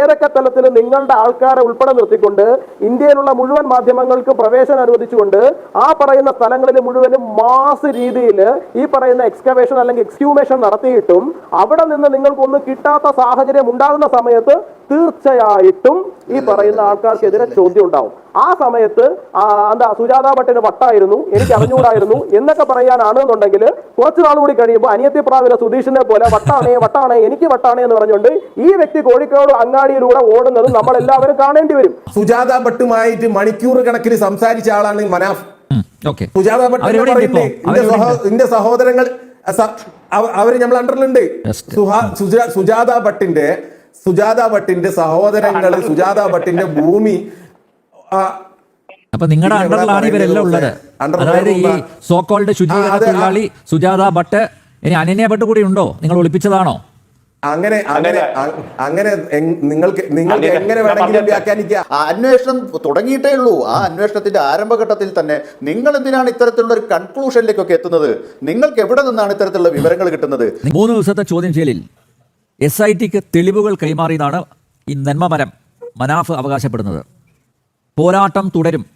ഏതൊക്കെ തലത്തിൽ നിങ്ങളുടെ ആൾക്കാരെ ഉൾപ്പെടെ നിർത്തിക്കൊണ്ട് ഇന്ത്യയിലുള്ള മുഴുവൻ മാധ്യമങ്ങൾക്ക് പ്രവേശനം അനുവദിച്ചുകൊണ്ട് ആ പറയുന്ന സ്ഥലങ്ങളിൽ മുഴുവനും മാസ് രീതിയിൽ ഈ പറയുന്ന എക്സ്കവേഷൻ അല്ലെങ്കിൽ എക്സ്ക്യൂമേഷൻ നടത്തിയിട്ടും അവിടെ നിന്ന് നിങ്ങൾക്കൊന്നും കിട്ടാത്ത സാഹചര്യം ഉണ്ടാകുന്ന സമയത്ത് തീർച്ചയായിട്ടും ഈ പറയുന്ന ആൾക്കാർക്കെതിരെ ചോദ്യം ഉണ്ടാവും ആ സമയത്ത് എന്താ സുജാത ഭട്ടിന് വട്ടായിരുന്നു എനിക്ക് അറിഞ്ഞുകൂടായിരുന്നു എന്നൊക്കെ പറയാനാണെന്നുണ്ടെങ്കിൽ കുറച്ചു നാൾ കൂടി കഴിയുമ്പോൾ അനിയത്തി പ്രാവിലെ സുധീഷിനെ പോലെ വട്ടാണേ വട്ടാണേ എനിക്ക് വട്ടാണേ എന്ന് പറഞ്ഞുകൊണ്ട് ഈ വ്യക്തി കോഴിക്കോട് അങ്ങാടിയിലൂടെ ഓടുന്നത് നമ്മൾ എല്ലാവരും കാണേണ്ടി വരും. സുജാത ഭട്ടുമായിട്ട് മണിക്കൂർ കണക്കിന് സംസാരിച്ച ആളാണ് മനാഫ്. ഓക്കെ. സുജാത ഭട്ട് എന്റെ സഹോദരങ്ങൾ അവർ നമ്മൾ അണ്ടറിലുണ്ട് സുജാത ഭട്ടിന്റെ സുജാത ഭട്ടിന്റെ സഹോദരങ്ങൾ സുജാത ഭട്ടിന്റെ ഭൂമി അപ്പൊ നിങ്ങളുടെ അണ്ടറിലാണ് ഇവരെല്ലാം ഉള്ളത്. അണ്ടർ അതായത് ഈ സോക്കോളുടെ ശുചീകരണ തൊഴിലാളി സുജാത ഭട്ട് ഇനി അനന്യ ഭട്ട് കൂടി ഉണ്ടോ? നിങ്ങൾ ഒളിപ്പിച്ചതാണോ? അങ്ങനെ അങ്ങനെ അങ്ങനെ നിങ്ങൾക്ക് നിങ്ങൾക്ക് എങ്ങനെ വേണമെങ്കിലും വ്യാഖ്യാനിക്കുക വ്യാഖ്യാനിക്കാം. ആ അന്വേഷണം തുടങ്ങിയിട്ടേ ഉള്ളൂ. ആ അന്വേഷണത്തിന്റെ ആരംഭഘട്ടത്തിൽ തന്നെ നിങ്ങൾ എന്തിനാണ് ഇത്തരത്തിലുള്ള ഒരു കൺക്ലൂഷനിലേക്കൊക്കെ എത്തുന്നത്? നിങ്ങൾക്ക് എവിടെ നിന്നാണ് ഇത്തരത്തിലുള്ള വിവരങ്ങൾ കിട്ടുന്നത്? മൂന്ന് ദിവസത്തെ ചോദ്യം ചെയ്യലിൽ. എസ് ഐ ടിക്ക് തെളിവുകൾ കൈമാറിയതാണ് ഈ നന്മമരം മനാഫ് അവകാശപ്പെടുന്നത്. പോരാട്ടം തുടരും.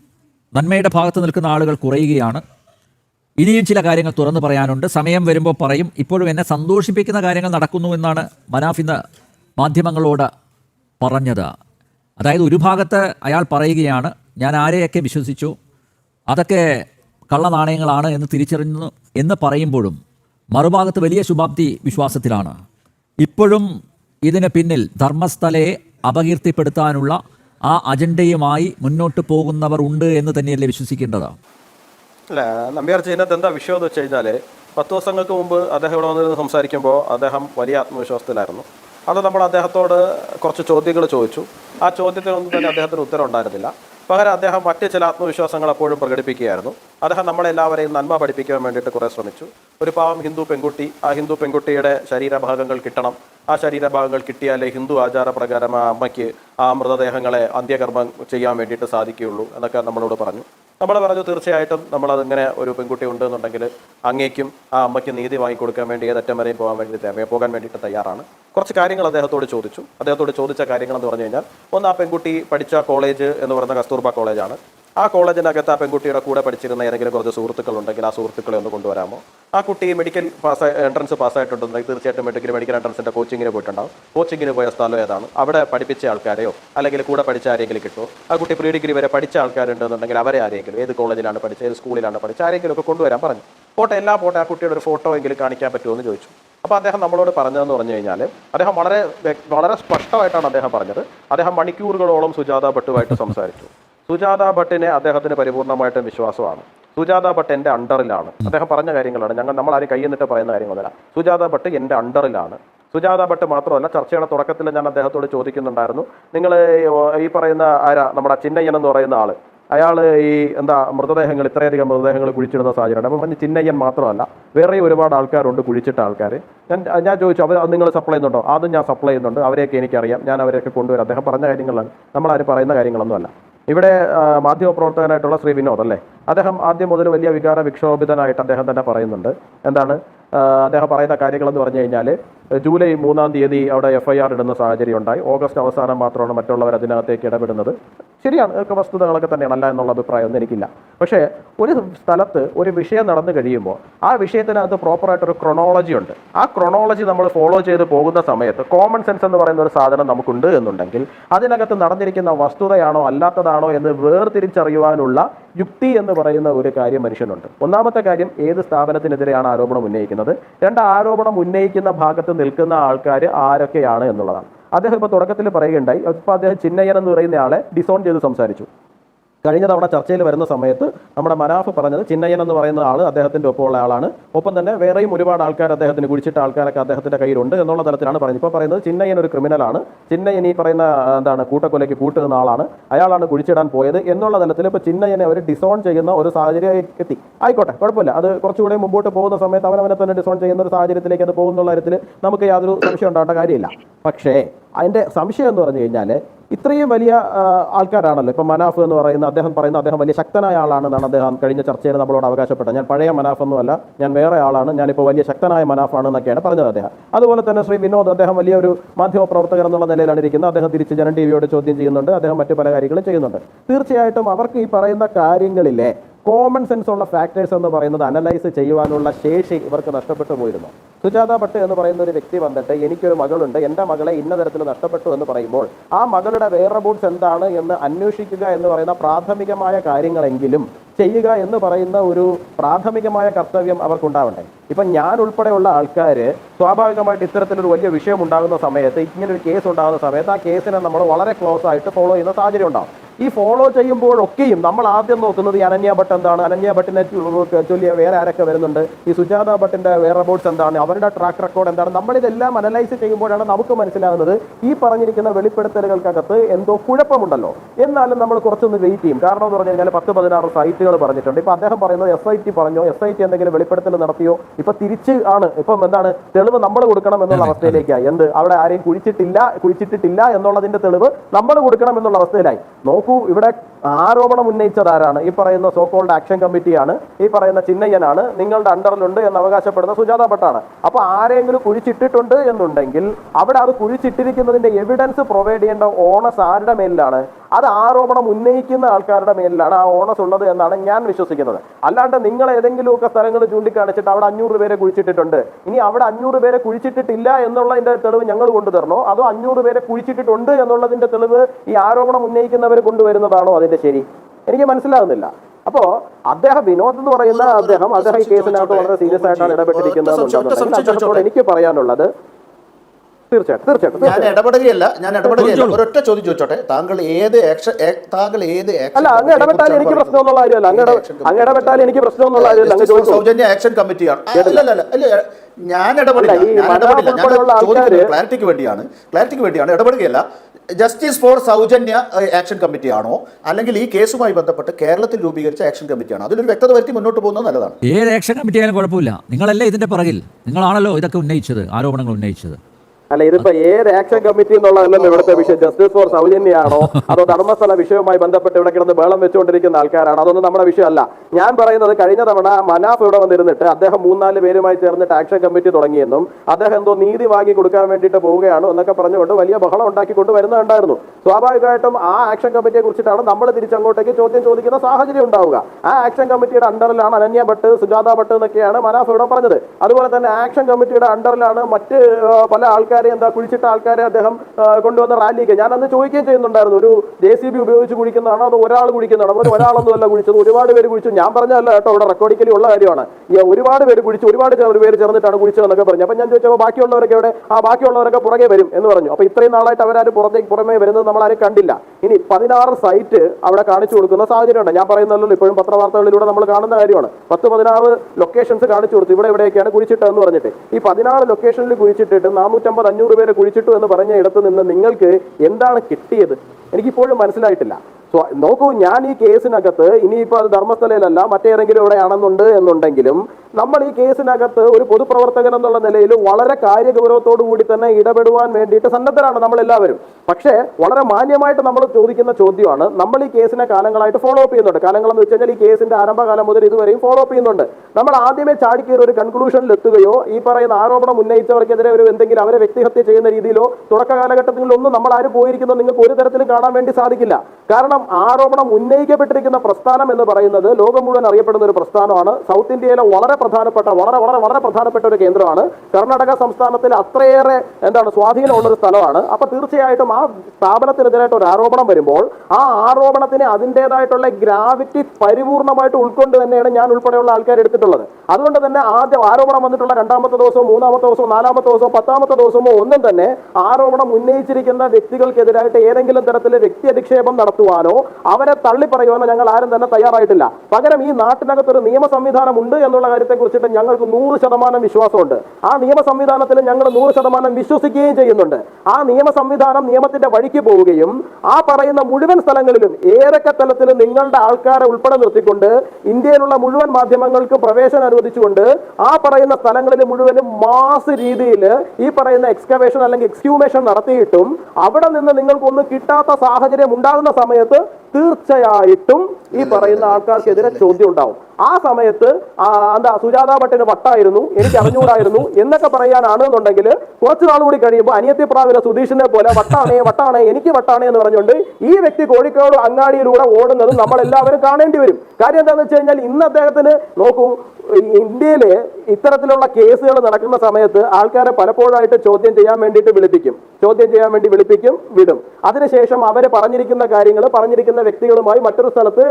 നന്മയുടെ ഭാഗത്ത് നിൽക്കുന്ന ആളുകൾ കുറയുകയാണ്. ഇനിയും ചില കാര്യങ്ങൾ തുറന്നു പറയാനുണ്ട്. സമയം വരുമ്പോൾ പറയും ഇപ്പോഴും എന്നെ സന്തോഷിപ്പിക്കുന്ന കാര്യങ്ങൾ നടക്കുന്നു എന്നാണ് മനാഫ് ഇന്ന് മാധ്യമങ്ങളോട് പറഞ്ഞത്. അതായത് ഒരു ഭാഗത്ത് അയാൾ പറയുകയാണ് ഞാൻ ആരെയൊക്കെ വിശ്വസിച്ചു? അതൊക്കെ കള്ള നാണയങ്ങളാണ് എന്ന് തിരിച്ചറിഞ്ഞു എന്ന് പറയുമ്പോഴും മറുഭാഗത്ത് വലിയ ശുഭാപ്തി വിശ്വാസത്തിലാണ്. ഇപ്പോഴും ഇതിന് പിന്നിൽ ധർമ്മസ്ഥലയെ അപകീർത്തിപ്പെടുത്താനുള്ള ആ അജണ്ടയുമായി മുന്നോട്ട് പോകുന്നവർ ഉണ്ട് എന്ന് തന്നെയല്ലേ വിശ്വസിക്കേണ്ടത്? അല്ല നമ്പ്യാർ ചെയ്യുന്നത് എന്താ വിഷയം എന്ന് വെച്ച് കഴിഞ്ഞാൽ പത്ത് ദിവസങ്ങൾക്ക് മുമ്പ് അദ്ദേഹം ഇവിടെ വന്നിരുന്ന് സംസാരിക്കുമ്പോൾ അദ്ദേഹം വലിയ ആത്മവിശ്വാസത്തിലായിരുന്നു. അത് നമ്മൾ അദ്ദേഹത്തോട് കുറച്ച് ചോദ്യങ്ങൾ ചോദിച്ചു. ആ ചോദ്യത്തിനൊന്നും തന്നെ അദ്ദേഹത്തിന് ഉത്തരം ഉണ്ടായിരുന്നില്ല. പകരം അദ്ദേഹം മറ്റ് ചില ആത്മവിശ്വാസങ്ങൾ എപ്പോഴും പ്രകടിപ്പിക്കുകയായിരുന്നു. അദ്ദേഹം നമ്മളെല്ലാവരെയും നന്മ പഠിപ്പിക്കാൻ വേണ്ടിയിട്ട് കുറേ ശ്രമിച്ചു. ഒരു പാവം ഹിന്ദു പെൺകുട്ടി ആ ഹിന്ദു പെൺകുട്ടിയുടെ ശരീരഭാഗങ്ങൾ കിട്ടണം. ആ ശരീരഭാഗങ്ങൾ കിട്ടിയാലേ ഹിന്ദു ആചാരപ്രകാരം ആ അമ്മയ്ക്ക് ആ മൃതദേഹങ്ങളെ അന്ത്യകർമ്മം ചെയ്യാൻ വേണ്ടിയിട്ട് സാധിക്കുകയുള്ളൂ എന്നൊക്കെ നമ്മളോട് പറഞ്ഞു. നമ്മൾ പറഞ്ഞു തീർച്ചയായിട്ടും നമ്മളതിങ്ങനെ ഒരു പെൺകുട്ടി ഉണ്ടെന്നുണ്ടെങ്കിൽ അങ്ങേക്കും ആ അമ്മയ്ക്ക് നീതി വാങ്ങിക്കൊടുക്കാൻ വേണ്ടി ഏതറ്റം വരെയും പോകാൻ വേണ്ടി പോകാൻ വേണ്ടിയിട്ട് തയ്യാറാണ്. കുറച്ച് കാര്യങ്ങൾ അദ്ദേഹത്തോട് ചോദിച്ചു. അദ്ദേഹത്തോട് ചോദിച്ച കാര്യങ്ങൾ എന്ന് പറഞ്ഞു കഴിഞ്ഞാൽ ഒന്ന് ആ പെൺകുട്ടി പഠിച്ച കോളേജ് എന്ന് പറയുന്ന കസ്തൂർബ കോളേജാണ്. ആ കോളേജിനകത്ത് ആ പെൺകുട്ടിയുടെ കൂടെ പഠിച്ചിരുന്ന ഏതെങ്കിലും കുറച്ച് സുഹൃത്തുക്കൾ ഉണ്ടെങ്കിൽ ആ സുഹൃത്തുക്കളെ ഒന്ന് കൊണ്ടുവരാമോ? ആ കുട്ടി മെഡിക്കൽ പാസ് എൻട്രൻസ് പാസ്സായിട്ടുണ്ടെങ്കിൽ തീർച്ചയായിട്ടും മെഡിക്കൽ മെഡിക്കൽ എൻട്രൻസിന്റെ കോച്ചിങ്ങിന് പോയിട്ടുണ്ടാവും. കോച്ചിങ്ങിന് പോയ സ്ഥലം ഏതാണ്? അവിടെ പഠിപ്പിച്ച ആൾക്കാരെയോ അല്ലെങ്കിൽ കൂടെ പഠിച്ച ആരെങ്കിലും കിട്ടുമോ ആ കുട്ടി പ്രീ ഡിഗ്രി വരെ പഠിച്ച ആൾക്കാരുണ്ടെന്നുണ്ടെങ്കിൽ അവരെ ആരെങ്കിലും ഏത് കോളേജിലാണ് പഠിച്ചത് ഏത് സ്കൂളിലാണ് പഠിച്ചത് ആരെങ്കിലും ഒക്കെ കൊണ്ടുവരാൻ പറഞ്ഞു. പോട്ടെ എല്ലാ പോട്ടെ ആ കുട്ടിയുടെ ഒരു ഫോട്ടോ എങ്കിലും കാണിക്കാൻ പറ്റുമോ എന്ന് ചോദിച്ചു. അപ്പോൾ അദ്ദേഹം നമ്മളോട് പറഞ്ഞതെന്ന് പറഞ്ഞു കഴിഞ്ഞാൽ അദ്ദേഹം വളരെ വളരെ സ്പഷ്ടമായിട്ടാണ് അദ്ദേഹം പറഞ്ഞത്. അദ്ദേഹം മണിക്കൂറുകളോളം സുജാത ഭട്ടുമായിട്ട് സംസാരിച്ചു. സുജാത ഭട്ടിനെ അദ്ദേഹത്തിന് പരിപൂർണമായിട്ടും വിശ്വാസമാണ്. സുജാത ഭട്ട് എന്റെ അണ്ടറിലാണ്. അദ്ദേഹം പറഞ്ഞ കാര്യങ്ങളാണ്. ഞങ്ങൾ നമ്മൾ ആരും കയ്യെന്നിട്ട് പറയുന്ന കാര്യങ്ങളല്ല സുജാത ഭട്ട് എന്റെ അണ്ടറിലാണ്. സുജാത ഭട്ട് മാത്രമല്ല ചർച്ചയുടെ തുടക്കത്തിൽ ഞാൻ അദ്ദേഹത്തോട് ചോദിക്കുന്നുണ്ടായിരുന്നു. നിങ്ങൾ ഈ പറയുന്ന ആരാ? നമ്മുടെ ചിന്നയ്യൻ എന്ന് പറയുന്ന ആൾ. അയാൾ ഈ എന്താ മൃതദേഹങ്ങൾ ഇത്രയധികം മൃതദേഹങ്ങൾ കുഴിച്ചിടുന്ന സാഹചര്യമാണ്. അപ്പം പറഞ്ഞ് ചിന്നയ്യൻ മാത്രമല്ല വേറെ ഒരുപാട് ആൾക്കാരുണ്ട് കുഴിച്ചിട്ട ആൾക്കാർ ഞാൻ ഞാൻ ചോദിച്ചു അവർ നിങ്ങൾ സപ്ലൈ ചെയ്യുന്നുണ്ടോ? അതും ഞാൻ സപ്ലൈ ചെയ്യുന്നുണ്ട്. അവരെയൊക്കെ എനിക്കറിയാം. ഞാൻ അവരെയൊക്കെ കൊണ്ടുവരാം. അദ്ദേഹം പറഞ്ഞ കാര്യങ്ങളാണ്. നമ്മളാരും പറയുന്ന കാര്യങ്ങളൊന്നുമല്ല. ഇവിടെ മാധ്യമപ്രവർത്തകനായിട്ടുള്ള ശ്രീ വിനോദ് അല്ലേ? അദ്ദേഹം ആദ്യം മുതൽ വലിയ വികാര വിക്ഷോഭിതനായിട്ട് അദ്ദേഹം തന്നെ പറയുന്നുണ്ട്. എന്താണ്? അദ്ദേഹം പറയുന്ന കാര്യങ്ങളെന്ന് പറഞ്ഞു കഴിഞ്ഞാൽ ജൂലൈ മൂന്നാം തീയതി അവിടെ എഫ് ഐ ആർ ഇടുന്ന സാഹചര്യം ഉണ്ടായി. ഓഗസ്റ്റ് അവസാനം മാത്രമാണ് മറ്റുള്ളവർ അതിനകത്തേക്ക് ഇടപെടുന്നത്. ശരിയാണ് ഇതൊക്കെ വസ്തുതകളൊക്കെ തന്നെയാണ് അല്ല എന്നുള്ള അഭിപ്രായമൊന്നും എനിക്കില്ല. പക്ഷേ ഒരു സ്ഥലത്ത് ഒരു വിഷയം നടന്നു കഴിയുമ്പോൾ ആ വിഷയത്തിനകത്ത് പ്രോപ്പറായിട്ടൊരു ക്രൊണോളജി ഉണ്ട്. ആ ക്രൊണോളജി നമ്മൾ ഫോളോ ചെയ്ത് പോകുന്ന സമയത്ത് കോമൺ സെൻസ് എന്ന് പറയുന്ന ഒരു സാധനം നമുക്കുണ്ട് എന്നുണ്ടെങ്കിൽ അതിനകത്ത് നടന്നിരിക്കുന്ന വസ്തുതയാണോ അല്ലാത്തതാണോ എന്ന് വേർതിരിച്ചറിയുവാനുള്ള യുക്തി എന്ന് പറയുന്ന ഒരു കാര്യം മനുഷ്യനുണ്ട്. ഒന്നാമത്തെ കാര്യം ഏത് സ്ഥാപനത്തിനെതിരെയാണ് ആരോപണം ഉന്നയിക്കുന്നത്? രണ്ട് ആരോപണം ഉന്നയിക്കുന്ന ഭാഗത്ത് നിൽക്കുന്ന ആൾക്കാർ ആരൊക്കെയാണ് എന്നുള്ളതാണ്. അദ്ദേഹം ഇപ്പോൾ തുടക്കത്തിൽ പറയുകയുണ്ടായി ഇപ്പോൾ അദ്ദേഹം ചിന്നയ്യൻ എന്ന് പറയുന്നയാളെ ഡിസോൺ ചെയ്ത് സംസാരിച്ചു. കഴിഞ്ഞ തവണ ചർച്ചയിൽ വരുന്ന സമയത്ത് നമ്മുടെ മനാഫ് പറഞ്ഞത് ചിന്നയ്യൻ എന്ന് പറയുന്ന ആൾ അദ്ദേഹത്തിന്റെ ഒപ്പമുള്ള ആളാണ്. ഒപ്പം തന്നെ വേറെയും ഒരുപാട് ആൾക്കാർ അദ്ദേഹത്തിന് കുടിച്ചിട്ട ആൾക്കാരൊക്കെ അദ്ദേഹത്തിന്റെ കയ്യിലുണ്ട് എന്നുള്ള തരത്തിലാണ് പറയുന്നത് ഇപ്പോൾ പറയുന്നത് ചിന്നയ്യൻ ഒരു ക്രിമിനലാണ് ചിന്നയ്യൻ ഈ പറയുന്ന എന്താണ് കൂട്ടക്കൊലയ്ക്ക് കൂട്ടുന്ന ആളാണ്. അയാളാണ് കുഴിച്ചിടാൻ പോയത് എന്നുള്ള തലത്തിൽ ഇപ്പോൾ ചിന്നയ്യനെ അവർ ഡിസോൺ ചെയ്യുന്ന ഒരു സാഹചര്യം എത്തി. ആയിക്കോട്ടെ കുഴപ്പമില്ല. അത് കുറച്ചുകൂടെ മുമ്പോട്ട് പോകുന്ന സമയത്ത് അവനവനെ തന്നെ ഡിസോൺ ചെയ്യുന്ന ഒരു സാഹചര്യത്തിലേക്ക് അത് പോകുന്നുള്ള കാര്യത്തിൽ നമുക്ക് യാതൊരു സംശയം ഉണ്ടാകേണ്ട കാര്യമില്ല. പക്ഷേ അതിന്റെ സംശയം എന്ന് പറഞ്ഞു കഴിഞ്ഞാൽ ഇത്രയും വലിയ ആൾക്കാരാണല്ലോ. ഇപ്പം മനാഫ് എന്ന് പറയുന്ന അദ്ദേഹം പറയുന്ന അദ്ദേഹം വലിയ ശക്തനായ ആളാണെന്നാണ് അദ്ദേഹം കഴിഞ്ഞ ചർച്ചയിൽ നമ്മളോട് അവകാശപ്പെട്ടത്. ഞാൻ പഴയ മനാഫ് ഒന്നുമല്ല ഞാൻ വേറെ ആളാണ് ഞാനിപ്പോൾ വലിയ ശക്തനായ മനാഫാണ് എന്നൊക്കെയാണ് പറഞ്ഞത് അദ്ദേഹം. അതുപോലെ തന്നെ ശ്രീ വിനോദ് അദ്ദേഹം വലിയൊരു മാധ്യമ പ്രവർത്തകർ എന്നുള്ള നിലയിലാണ് ഇരിക്കുന്നത്. അദ്ദേഹം തിരിച്ച് ജനൻ ടി വിയോട് ചോദ്യം ചെയ്യുന്നുണ്ട്. അദ്ദേഹം മറ്റു പല കാര്യങ്ങളും ചെയ്യുന്നുണ്ട്. തീർച്ചയായിട്ടും അവർക്ക് ഈ പറയുന്ന കാര്യങ്ങളിലെ കോമൺ സെൻസ് ഉള്ള ഫാക്ടേഴ്സ് എന്ന് പറയുന്നത് അനലൈസ് ചെയ്യുവാനുള്ള ശേഷി ഇവർക്ക് നഷ്ടപ്പെട്ടു പോയിരുന്നു. സുജാത ഭട്ട് എന്ന് പറയുന്ന ഒരു വ്യക്തി വന്നിട്ട് എനിക്കൊരു മകളുണ്ട് എന്റെ മകളെ ഇന്ന തരത്തിൽ നഷ്ടപ്പെട്ടു എന്ന് പറയുമ്പോൾ ആ മകളുടെ വേറബൂട്ട്സ് എന്താണ് എന്ന് അന്വേഷിക്കുക എന്ന് പറയുന്ന പ്രാഥമികമായ കാര്യങ്ങളെങ്കിലും ചെയ്യുക എന്ന് പറയുന്ന ഒരു പ്രാഥമികമായ കർത്തവ്യം അവർക്കുണ്ടാവണ്ടേ. ഇപ്പം ഞാൻ ഉൾപ്പെടെയുള്ള ആൾക്കാർ സ്വാഭാവികമായിട്ട് ഇത്തരത്തിലൊരു വലിയ വിഷയം ഉണ്ടാകുന്ന സമയത്ത് ഇങ്ങനെ ഒരു കേസ് ഉണ്ടാകുന്ന സമയത്ത് ആ കേസിനെ നമ്മൾ വളരെ ക്ലോസ് ആയിട്ട് ഫോളോ ചെയ്യുന്ന സാഹചര്യം ഉണ്ടാവും. ഈ ഫോളോ ചെയ്യുമ്പോഴൊക്കെയും നമ്മൾ ആദ്യം നോക്കുന്നത് ഈ അനന്യ ഭട്ട് എന്താണ്? അനന്യ ഭട്ടിനെ ചൊല്ലിയ വേറെ ആരൊക്കെ വരുന്നുണ്ട്? ഈ സുജാത ഭട്ടിന്റെ വേറെ റിപ്പോർട്ട്സ് എന്താണ്? അവരുടെ ട്രാക്ക് റെക്കോർഡ് എന്താണ്? നമ്മളിതെല്ലാം അനലൈസ് ചെയ്യുമ്പോഴാണ് നമുക്ക് മനസ്സിലാകുന്നത് ഈ പറഞ്ഞിരിക്കുന്ന വെളിപ്പെടുത്തലുകൾക്കകത്ത് എന്തോ കുഴപ്പമുണ്ടല്ലോ. എന്നാലും നമ്മൾ കുറച്ചൊന്ന് വെയിറ്റ് ചെയ്യും. കാരണം എന്ന് പറഞ്ഞു കഴിഞ്ഞാൽ പത്ത് പതിനാറ് സൈറ്റുകൾ പറഞ്ഞിട്ടുണ്ട്. ഇപ്പൊ അദ്ദേഹം പറയുന്നത് എസ് ഐ ടി പറഞ്ഞോ എസ് ഐ ടി എന്തെങ്കിലും വെളിപ്പെടുത്തൽ നടത്തിയോ ഇപ്പൊ തിരിച്ച് ആണ്. ഇപ്പം എന്താണ്? തെളിവ് നമ്മൾ കൊടുക്കണം എന്നുള്ള അവസ്ഥയിലേക്കായി. എന്ത്? അവിടെ ആരെയും കുഴിച്ചിട്ടില്ല കുഴിച്ചിട്ടിട്ടില്ല എന്നുള്ളതിന്റെ തെളിവ് നമ്മൾ കൊടുക്കണം എന്നുള്ള അവസ്ഥയിലായി. നോക്കൂ ഇവിടെ ആരോപണം ഉന്നയിച്ചത് ആരാണ്? ഈ പറയുന്ന സോക്കോൾഡ് ആക്ഷൻ കമ്മിറ്റിയാണ് ഈ പറയുന്ന ചിന്നയ്യനാണ്. നിങ്ങളുടെ അണ്ടറിലുണ്ട് എന്ന് അവകാശപ്പെടുന്ന സുജാത ഭട്ടാണ്. അപ്പൊ ആരെങ്കിലും കുഴിച്ചിട്ടിട്ടുണ്ട് എന്നുണ്ടെങ്കിൽ അവിടെ അത് കുഴിച്ചിട്ടിരിക്കുന്നതിന്റെ എവിഡൻസ് പ്രൊവൈഡ് ചെയ്യേണ്ട ഓണസ് ആരുടെ മേലിലാണ്? അത് ആരോപണം ഉന്നയിക്കുന്ന ആൾക്കാരുടെ മേലിലാണ് ആ ഓണസ് ഉള്ളത് എന്നാണ് ഞാൻ വിശ്വസിക്കുന്നത്. അല്ലാണ്ട് നിങ്ങൾ ഏതെങ്കിലുമൊക്കെ സ്ഥലങ്ങൾ ചൂണ്ടിക്കാണിച്ചിട്ട് അവിടെ അഞ്ഞൂറ് പേരെ കുഴിച്ചിട്ടിട്ടുണ്ട്. ഇനി അവിടെ അഞ്ഞൂറ് പേരെ കുഴിച്ചിട്ടിട്ടില്ല എന്നുള്ളതിന്റെ തെളിവ് ഞങ്ങൾ കൊണ്ടുതരണോ? അതോ അഞ്ഞൂറ് പേരെ കുഴിച്ചിട്ടിട്ടുണ്ട് എന്നുള്ളതിന്റെ തെളിവ് ഈ ആരോപണം ഉന്നയിക്കുന്നവർ കൊണ്ടുവരുന്നതാണോ അതിന്റെ ശരി? എനിക്ക് മനസ്സിലാകുന്നില്ല അപ്പോ അദ്ദേഹം വിനോദ് എന്ന് പറയുന്ന അദ്ദേഹം അദ്ദേഹം ഈ കേസിനകത്ത് വളരെ സീരിയസ് ആയിട്ടാണ് ഇടപെട്ടിരിക്കുന്നത്. എനിക്ക് പറയാനുള്ളത് തീർച്ചയായിട്ടും തീർച്ചയായിട്ടും ഞാൻ. ഇടപെടുകയല്ല ഞാൻ ഇടപെടുകയല്ല. ഒരൊറ്റ ചോദ്യം ചോദിച്ചോട്ടെ. താങ്കൾ ഏത് താങ്കൾ ഏത് അല്ല അങ്ങ് ഇടപെട്ടാൽ എനിക്ക് പറയുന്നത്? പ്രശ്നമൊന്നുള്ള കാര്യമല്ല. അങ്ങ് ഇട- അങ്ങ് ഇടപെട്ടാൽ എനിക്ക് കാര്യമല്ല. സൗജന്യ ആക്ഷൻ കമ്മിറ്റിയാണ് ഞാൻ ഇടപെടില്ല ഞാൻ ഇടപെടില്ല ഞാൻ ചോദ്യത്തിന് ക്ലാരിറ്റിക്ക് വേണ്ടിയാണ്. ക്ലാരിറ്റിക്ക് വേണ്ടിയാണ് ഇടപെടുകയല്ല. ജസ്റ്റിസ് ഫോർ സൗജന്യ ആക്ഷൻ കമ്മിറ്റിയാണോ അല്ലെങ്കിൽ ഈ കേസുമായി ബന്ധപ്പെട്ട് കേരളത്തിൽ രൂപീകരിച്ച ആക്ഷൻ കമ്മിറ്റിയാണോ അതിലൊരു വ്യക്തത വരുത്തി മുന്നോട്ട് പോകുന്നത് നല്ലതാണ്. ഏത് ആക്ഷൻ കമ്മിറ്റി ആയാലും കുഴപ്പമില്ല. നിങ്ങളല്ലേ ഇതിന്റെ പിറകിൽ? നിങ്ങളാണല്ലോ ഇതൊക്കെ ഉന്നയിച്ചത് ആരോപണങ്ങൾ ഉന്നയിച്ചത്. അല്ല ഇതിപ്പോ ഏത് ആക്ഷൻ കമ്മിറ്റി എന്നുള്ളതല്ലല്ലോ ഇവിടുത്തെ വിഷയം. ജസ്റ്റിസ് ഫോർ സൗജന്യാണോ? അതോ ധർമ്മസ്ഥല വിഷയവുമായി ബന്ധപ്പെട്ട് ഇവിടെ കിടന്ന് ബേളം വെച്ചുകൊണ്ടിരിക്കുന്ന ആൾക്കാരാണ്? അതൊന്നും നമ്മുടെ വിഷയമല്ല. ഞാൻ പറയുന്നത് കഴിഞ്ഞ തവണ മനാഫ് ഇവിടെ വന്നിരുന്നിട്ട് അദ്ദേഹം മൂന്നാൽ പേരുമായി ചേർന്നിട്ട് ആക്ഷൻ കമ്മിറ്റി തുടങ്ങിയെന്നും അദ്ദേഹം എന്തോ നീതി വാങ്ങി കൊടുക്കാൻ വേണ്ടിയിട്ട് പോവുകയാണ് എന്നൊക്കെ പറഞ്ഞുകൊണ്ട് വലിയ ബഹളം ഉണ്ടാക്കിക്കൊണ്ട് വരുന്നുണ്ടായിരുന്നു. സ്വാഭാവികമായിട്ടും ആ ആക്ഷൻ കമ്മിറ്റിയെ കുറിച്ചിട്ടാണ് നമ്മൾ തിരിച്ചങ്ങോട്ടേക്ക് ചോദ്യം ചോദിക്കുന്ന സാഹചര്യം ഉണ്ടാവുക. ആ ആക്ഷൻ കമ്മിറ്റിയുടെ അണ്ടറിലാണ് അനന്യ ഭട്ട് സുജാത ഭട്ട് എന്നൊക്കെയാണ് മനാഫ് ഇവിടെ പറഞ്ഞത്. അതുപോലെ തന്നെ ആക്ഷൻ കമ്മിറ്റിയുടെ അണ്ടറിലാണ് മറ്റ് പല പല ആൾക്കാരെ എന്താ കുഴിച്ചിട്ട ആൾക്കാരെ അദ്ദേഹം കൊണ്ടുവന്ന റാലിക്ക് ഞാൻ അന്ന് ചോദിക്കുകയും ചെയ്യുന്നുണ്ടായിരുന്നു. ഒരു ജെ സി ബി ഉപയോഗിച്ച് കുഴിക്കുന്നതാണോ അത് ഒരാൾ കുഴിക്കുന്നതാണോ? അവർ ഒരാളൊന്നുമല്ല കുഴിച്ചത്. ഒരുപാട് പേര് കുഴിച്ചു. ഞാൻ പറഞ്ഞല്ല കേട്ടോ ഇവിടെ റെക്കോർഡിക്കലി ഉള്ള കാര്യമാണ്. ഒരുപാട് പേര് കുഴിച്ചു. ഒരുപാട് പേര് ചേർന്നിട്ടാണ് കുഴിച്ചതെന്നൊക്കെ പറഞ്ഞു. അപ്പൊ ഞാൻ ചോദിച്ചപ്പോൾ ബാക്കിയുള്ളവരൊക്കെ ഇവിടെ ആ ബാക്കിയുള്ളവരൊക്കെ പുറകെ വരും എന്ന് പറഞ്ഞു. അപ്പൊ ഇത്രയും നാളായിട്ട് അവരാരും പുറത്തേക്ക് പുറമേ വരുന്നത് നമ്മൾ ആരും കണ്ടില്ല. ഇനി പതിനാറ് സൈറ്റ് അവിടെ കാണിച്ചു കൊടുക്കുന്ന സാഹചര്യമുണ്ട്. ഞാൻ പറയുന്നല്ലോ ഇപ്പോഴും പത്രവാർത്തകളിലൂടെ നമ്മൾ കാണുന്ന കാര്യമാണ്. പത്ത് പതിനാറ് ലൊക്കേഷൻസ് കാണിച്ചു കൊടുത്തു. ഇവിടെ എവിടെയൊക്കെയാണ് കുഴിച്ചിട്ടതെന്ന് പറഞ്ഞിട്ട്. ഈ പതിനാറ് ലൊക്കേഷനിൽ കുഴിച്ചിട്ടിട്ട് നാനൂറ്റമ്പത് അഞ്ഞൂറ് പേരെ കുഴിച്ചിട്ടു എന്ന് പറഞ്ഞ ഇടത്ത് നിന്ന് നിങ്ങൾക്ക് എന്താണ് കിട്ടിയത്? എനിക്കിപ്പോഴും മനസ്സിലായിട്ടില്ല. സോ നോക്കൂ ഞാൻ ഈ കേസിനകത്ത് ഇനിയിപ്പോൾ അത് ധർമ്മസ്ഥലയിലല്ല മറ്റേതെങ്കിലും എവിടെയാണെന്നുണ്ട് എന്നുണ്ടെങ്കിലും നമ്മൾ ഈ കേസിനകത്ത് ഒരു പൊതുപ്രവർത്തകൻ എന്നുള്ള നിലയിൽ വളരെ കാര്യഗൗരവത്തോടു കൂടി തന്നെ ഇടപെടുവാൻ വേണ്ടിയിട്ട് സന്നദ്ധരാണ് നമ്മൾ എല്ലാവരും പക്ഷേ വളരെ മാന്യമായിട്ട് നമ്മൾ ചോദിക്കുന്ന ചോദ്യമാണ് നമ്മൾ ഈ കേസിനെ കാലങ്ങളായിട്ട് ഫോളോ അപ്പ് ചെയ്യുന്നുണ്ട്. കാലങ്ങളെന്ന് വെച്ച് കഴിഞ്ഞാൽ ഈ കേസിന്റെ ആരംഭകാലം മുതൽ ഇതുവരെയും ഫോളോ അപ്പ് ചെയ്യുന്നുണ്ട്. നമ്മൾ ആദ്യമേ ചാടിക്കേറി ഒരു കൺക്ലൂഷനിൽ എത്തുകയോ ഈ പറയുന്ന ആരോപണം ഉന്നയിച്ചവർക്കെതിരെ ഒരു എന്തെങ്കിലും അവരെ വ്യക്തിഹത്യ ചെയ്യുന്ന രീതിയിലോ തുടക്ക കാലഘട്ടത്തിലൊന്നും നമ്മൾ ആര് പോയിരിക്കുന്നത് നിങ്ങൾക്ക് ഒരു തരത്തിലും കാണാൻ വേണ്ടി സാധിക്കില്ല. കാരണം ആരോപണം ഉന്നയിക്കപ്പെട്ടിരിക്കുന്ന പ്രസ്ഥാനം എന്ന് പറയുന്നത് ലോകം മുഴുവൻ അറിയപ്പെടുന്ന ഒരു പ്രസ്ഥാനമാണ്. സൗത്ത് ഇന്ത്യയിലെ വളരെ പ്രധാനപ്പെട്ട വളരെ വളരെ വളരെ പ്രധാനപ്പെട്ട ഒരു കേന്ദ്രമാണ്. കർണാടക സംസ്ഥാനത്തിൽ അത്രയേറെ എന്താണ് സ്വാധീനമുള്ള ഒരു സ്ഥലമാണ്. അപ്പൊ തീർച്ചയായിട്ടും ആ സ്ഥാപനത്തിനെതിരായിട്ട് ഒരു ആരോപണം വരുമ്പോൾ ആ ആരോപണത്തിന് അതിന്റെതായിട്ടുള്ള ഗ്രാവിറ്റി പരിപൂർണമായിട്ട് ഉൾക്കൊണ്ട് തന്നെയാണ് ഞാൻ ഉൾപ്പെടെയുള്ള ആൾക്കാർ എടുത്തിട്ടുള്ളത്. അതുകൊണ്ട് തന്നെ ആദ്യം ആരോപണം വന്നിട്ടുള്ള രണ്ടാമത്തെ ദിവസവും മൂന്നാമത്തെ ദിവസവും നാലാമത്തെ ദിവസവും പത്താമത്തെ ദിവസമോ ഒന്നും തന്നെ ആരോപണം ഉന്നയിച്ചിരിക്കുന്ന വ്യക്തികൾക്കെതിരായിട്ട് ഏതെങ്കിലും തരത്തിൽ വ്യക്തി അധിക്ഷേപം നടത്തുവാനോ അവരെ തള്ളിപ്പറയുവാനോ ഞങ്ങൾ ആരും തന്നെ തയ്യാറായിട്ടില്ല. പകരം ഈ നാട്ടിനകത്ത് ഒരു നിയമ സംവിധാനം ഉണ്ട് എന്നുള്ള കാര്യത്തെ സംവിധാനത്തെ കുറിച്ചിട്ട് ഞങ്ങൾക്ക് നൂറ് ശതമാനം വിശ്വാസമുണ്ട്. ആ നിയമ സംവിധാനത്തിൽ ഞങ്ങൾ നൂറ് ശതമാനം വിശ്വസിക്കുകയും ചെയ്യുന്നുണ്ട്. ആ നിയമ സംവിധാനം നിയമത്തിന്റെ വഴിക്ക് പോവുകയും ആ പറയുന്ന മുഴുവൻ സ്ഥലങ്ങളിലും ഏതൊക്കെ തലത്തിൽ നിങ്ങളുടെ ആൾക്കാരെ ഉൾപ്പെടെ നിർത്തിക്കൊണ്ട് ഇന്ത്യയിലുള്ള മുഴുവൻ മാധ്യമങ്ങൾക്ക് പ്രവേശനം അനുവദിച്ചുകൊണ്ട് ആ പറയുന്ന സ്ഥലങ്ങളിൽ മുഴുവനും മാസ് രീതിയിൽ ഈ പറയുന്ന എക്സ്കവേഷൻ അല്ലെങ്കിൽ എക്സ്ക്യൂമേഷൻ നടത്തിയിട്ടും അവിടെ നിന്ന് നിങ്ങൾക്കൊന്നും കിട്ടാത്ത സാഹചര്യം ഉണ്ടാകുന്ന സമയത്ത് തീർച്ചയായിട്ടും ഈ പറയുന്ന ആൾക്കാർക്കെതിരെ ചോദ്യം ഉണ്ടാവും ആ സമയത്ത് എന്താ സുജാത ഭട്ടിന് വട്ടായിരുന്നു എനിക്ക് അറിഞ്ഞുകൂടായിരുന്നു എന്നൊക്കെ പറയാനാണ് എന്നുണ്ടെങ്കിൽ കുറച്ചു നാൾ കൂടി കഴിയുമ്പോൾ അനിയത്തി അനിയത്തിപ്രാവിലെ സുധീഷിനെ പോലെ വട്ടാണേ വട്ടാണേ എനിക്ക് വട്ടാണേ എന്ന് പറഞ്ഞുകൊണ്ട് ഈ വ്യക്തി കോഴിക്കോട് അങ്ങാടിയിലൂടെ ഓടുന്നത് നമ്മൾ എല്ലാവരും കാണേണ്ടി വരും. കാര്യം എന്താണെന്ന് വെച്ച് കഴിഞ്ഞാൽ ഇന്ന് അദ്ദേഹത്തിന് നോക്കൂ ഇന്ത്യയിലെ ഇത്തരത്തിലുള്ള കേസുകൾ നടക്കുന്ന സമയത്ത് ആൾക്കാരെ പലപ്പോഴായിട്ട് ചോദ്യം ചെയ്യാൻ വേണ്ടിയിട്ട് വിളിപ്പിക്കും. ചോദ്യം ചെയ്യാൻ വേണ്ടി വിളിപ്പിക്കും വിടും. അതിനുശേഷം അവർ പറഞ്ഞിരിക്കുന്ന കാര്യങ്ങൾ പറഞ്ഞിരിക്കുന്ന വ്യക്തികളുമായി മറ്റൊരു സ്ഥലത്ത്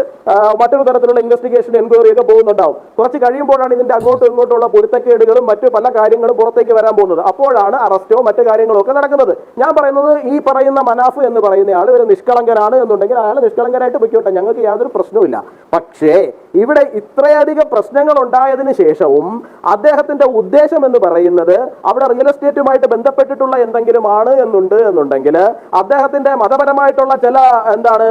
മറ്റൊരു തരത്തിലുള്ള ഇൻവെസ്റ്റിഗേഷൻ എൻക്വയറി ഒക്കെ പോകുന്നുണ്ടാവും. കുറച്ച് കഴിയുമ്പോഴാണ് ഇതിന്റെ അങ്ങോട്ടും ഇങ്ങോട്ടുള്ള പൊരുത്തക്കേടുകളും മറ്റു പല കാര്യങ്ങളും പുറത്തേക്ക് വരാൻ പോകുന്നത്. അപ്പോഴാണ് അറസ്റ്റോ മറ്റു കാര്യങ്ങളോ ഒക്കെ നടക്കുന്നത്. ഞാൻ പറയുന്നത് ഈ പറയുന്ന മനാഫ് എന്ന് പറയുന്ന ആൾ ഒരു നിഷ്കളങ്കനാണ് എന്നുണ്ടെങ്കിൽ അയാൾ നിഷ്കളങ്കനായിട്ട് പൊയ്ക്കോട്ടെ. ഞങ്ങൾക്ക് യാതൊരു പ്രശ്നവുമില്ല. പക്ഷേ ഇവിടെ ഇത്രയധികം പ്രശ്നങ്ങൾ ഉണ്ടായതിനു ശേഷവും അദ്ദേഹത്തിന്റെ ഉദ്ദേശം എന്ന് പറയുന്നത് അവിടെ റിയൽ എസ്റ്റേറ്റുമായിട്ട് ബന്ധപ്പെട്ടിട്ടുള്ള എന്തെങ്കിലും ആണ് എന്നുണ്ട് എന്നുണ്ടെങ്കിൽ അദ്ദേഹത്തിന്റെ മതപരമായിട്ടുള്ള ചില എന്താണ്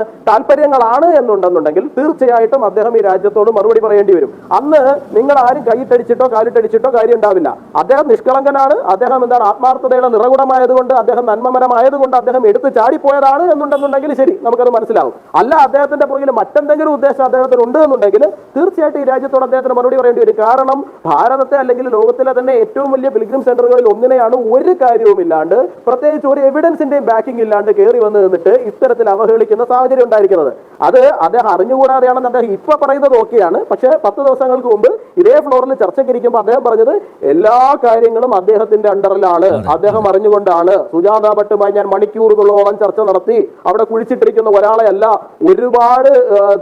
താല്പര്യങ്ങളാണ് എന്നുണ്ടെന്നുണ്ടെങ്കിൽ തീർച്ചയായിട്ടും അദ്ദേഹം ഈ രാജ്യത്തോട് മറുപടി പറയേണ്ടി വരും. അന്ന് നിങ്ങൾ ആരും കൈയിട്ടടിച്ചിട്ടോ കാലിട്ടടിച്ചിട്ടോ കാര്യം ഉണ്ടാവില്ല അദ്ദേഹം നിഷ്കളങ്കനാണ്. അദ്ദേഹം എന്താണ് ആത്മാർത്ഥതയുടെ നിറകുടമായതുകൊണ്ട് അദ്ദേഹം നന്മമരമായതുകൊണ്ട് അദ്ദേഹം എടുത്ത് ചാടിപ്പോയതാണ് എന്നുണ്ടെന്നുണ്ടെങ്കിൽ ശരി നമുക്കത് മനസ്സിലാവും. അല്ല അദ്ദേഹത്തിന്റെ പുറകിൽ മറ്റെന്തെങ്കിലും ഉദ്ദേശം അദ്ദേഹത്തിന് ഉണ്ട് എന്നുണ്ടെങ്കിൽ തീർച്ചയായിട്ടും ഈ രാജ്യത്തോട് അദ്ദേഹത്തിന് മറുപടി പറയേണ്ടി വരും. കാരണം ഭാരതത്തെ അല്ലെങ്കിൽ ലോകത്തിലെ തന്നെ ഏറ്റവും വലിയ പിൽഗ്രിം സെന്ററുകളിൽ ഒന്നിനെയാണ് ഒരു കാര്യവുമില്ലാണ്ട് പ്രത്യേകിച്ച് ഒരു എവിഡൻസിന്റെയും ബാക്കിംഗ് ഇല്ലാണ്ട് കയറി വന്ന് നിന്നിട്ട് ഇത്തരത്തിൽ അവഹേളിക്കുന്ന സാഹചര്യം ഉണ്ടായിരിക്കുന്നത് അത് അദ്ദേഹം അറിഞ്ഞുകൂടാതെയാണെന്ന് അദ്ദേഹം ഇപ്പൊ പറയുന്നത് ഓക്കെയാണ്. പക്ഷെ പത്ത് ദിവസങ്ങൾക്ക് മുമ്പ് ഇതേ ഫ്ലോറിൽ ചർച്ചയ്ക്ക് ഇരിക്കുമ്പോൾ അദ്ദേഹം പറഞ്ഞത് എല്ലാ കാര്യങ്ങളും അദ്ദേഹത്തിന്റെ അണ്ടറിലാണ് അദ്ദേഹം അറിഞ്ഞുകൊണ്ടാണ്. സുജാത ഭട്ടുമായി ഞാൻ മണിക്കൂറുകളോളം ചർച്ച നടത്തി. അവിടെ കുഴിച്ചിട്ടിരിക്കുന്ന ഒരാളെ അല്ല ഒരുപാട്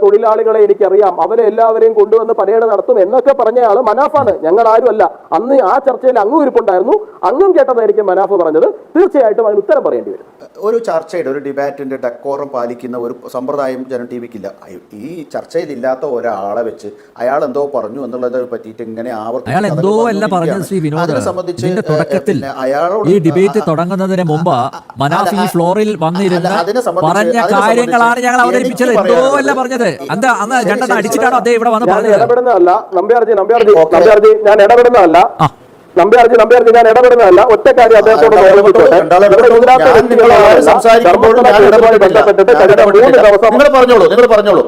തൊഴിലാളികളെ എനിക്കറിയാം. അവരെ എല്ലാവരെയും കൊണ്ടുവന്ന് പരേഡ് നടത്തും എന്നൊക്കെ പറഞ്ഞയാൾ മനാഫാണ്. ഞങ്ങൾ ആരുമല്ല. അന്ന് ആ ചർച്ചയിൽ അങ്ങും ഇരിപ്പുണ്ടായിരുന്നു അങ്ങും കേട്ടതായിരിക്കും മനാഫ് പറഞ്ഞത്. തീർച്ചയായിട്ടും അതിന് ഉത്തരം പറയേണ്ടി വരും. ഒരു ചർച്ചയുടെ ഒരു ഡിബാറ്റിന്റെ ഡെക്കോറം പാലിക്കുന്ന ഒരു സമ്പ്രദായം ജനം ടി വിക്കില്ല ഈ ചർച്ചയിലില്ലാത്ത ഒരാളെ വെച്ച് അയാൾ എന്തോ പറഞ്ഞു എന്നുള്ളത് പറ്റിയിട്ട് ഇങ്ങനെ ആവർത്തിച്ച് അതിനെ സംബന്ധിച്ച് തുടക്കത്തിൽ ഈ ഡിബേറ്റ് തുടങ്ങുന്നതിന് മുമ്പ് മനാഫ് ഈ അല്ല, ഫ്ലോറിൽ വന്നിരുന്ന പറഞ്ഞ കാര്യങ്ങളാണ് ഞങ്ങൾ അവതരിപ്പിച്ചത് എന്തോ അല്ല പറഞ്ഞത്. എന്താ അന്ന് രണ്ടെണ്ണം അടിച്ചിട്ടാണോ അദ്ദേഹം ഇവിടെ വന്ന് പറഞ്ഞത്? ഇടപെടുന്നതല്ല. നമ്പ്യാർജി നമ്പ്യാർജി നമ്പ്യാർജി ഞാൻ ഇടപെടുന്നതല്ല. ആ. നമ്പ്യാർജി നമ്പ്യാർജി ഞാൻ ഇടപെടുന്നതല്ല. ഒറ്റ കാര്യം അദ്ദേഹത്തോട് ഓർമ്മിപ്പിച്ചോട്ടെ. ബന്ധപ്പെട്ടിട്ട് കഴിഞ്ഞ മൂന്ന് ദിവസം നിങ്ങൾ പറഞ്ഞോളൂ നിങ്ങൾ പറഞ്ഞോളൂ.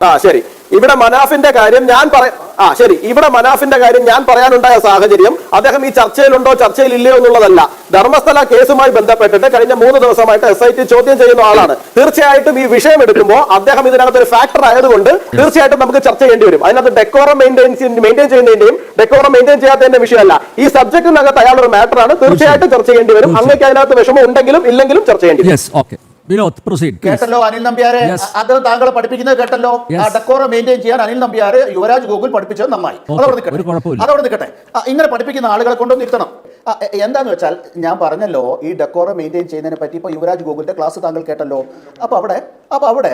ആ ശരി. ഇവിടെ മനാഫിന്റെ കാര്യം ഞാൻ പറ ആ ശരി. ഇവിടെ മനാഫിന്റെ കാര്യം ഞാൻ പറയാനുണ്ടായ സാഹചര്യം അദ്ദേഹം ഈ ചർച്ചയിലുണ്ടോ ചർച്ചയിൽ ഇല്ലയോ എന്നുള്ളതല്ല. ധർമ്മസ്ഥല കേസുമായി ബന്ധപ്പെട്ടിട്ട് കഴിഞ്ഞ മൂന്ന് ദിവസമായിട്ട് എസ് ഐ ടി ചോദ്യം ചെയ്യുന്ന ആളാണ്. തീർച്ചയായിട്ടും ഈ വിഷയം എടുക്കുമ്പോൾ അദ്ദേഹം ഇതിനകത്ത് ഒരു ഫാക്ടർ ആയതുകൊണ്ട് തീർച്ചയായിട്ടും നമുക്ക് ചർച്ച ചെയ്യേണ്ടി വരും. അതിനകത്ത് ഡെക്കോറം മെയിന്റെയിൻ മെയിന്റെയിൻ ചെയ്യുന്നതിന്റെയും ഡെക്കോറം മെയിന്റെയിൻ ചെയ്യാത്തതിന്റെ വിഷയമല്ല. ഈ സബ്ജക്റ്റിനകത്ത് അയാളൊരു മാറ്ററാണ് തീർച്ചയായിട്ടും ചർച്ച ചെയ്യേണ്ടി വരും. അങ്ങേക്ക് അതിനകത്ത് വിഷമം ഉണ്ടെങ്കിലും ഇല്ലെങ്കിലും ചർച്ച ചെയ്യേണ്ടി വരും. വിനോദ് പ്രൊസീഡ് കേട്ടല്ലോ അനിൽ നമ്പ്യാരെ. അത് താങ്കളെ പഠിപ്പിക്കുന്നത് കേട്ടല്ലോ. ആ ഡെക്കോറം മെയിന്റെയിൻ ചെയ്യാൻ അനിൽ നമ്പ്യാരെ യുവരാജ് ഗോകുൽ പഠിപ്പിച്ചത് നന്നായി. അതവിടെ നിൽക്കട്ടെ. അതവിടെ നിൽക്കട്ടെ. ഇങ്ങനെ പഠിപ്പിക്കുന്ന ആളുകളെ കൊണ്ടൊന്ന് നിർത്തണം എന്താന്ന് വെച്ചാൽ ഞാൻ പറഞ്ഞല്ലോ ഈ ഡെക്കോറം മെയിന്റെയിൻ ചെയ്യുന്നതിനെ പറ്റി ഇപ്പോൾ യുവരാജ് ഗോകുലിന്റെ ക്ലാസ് താങ്കൾ കേട്ടല്ലോ. അപ്പോൾ അവിടെ അപ്പോൾ അവിടെ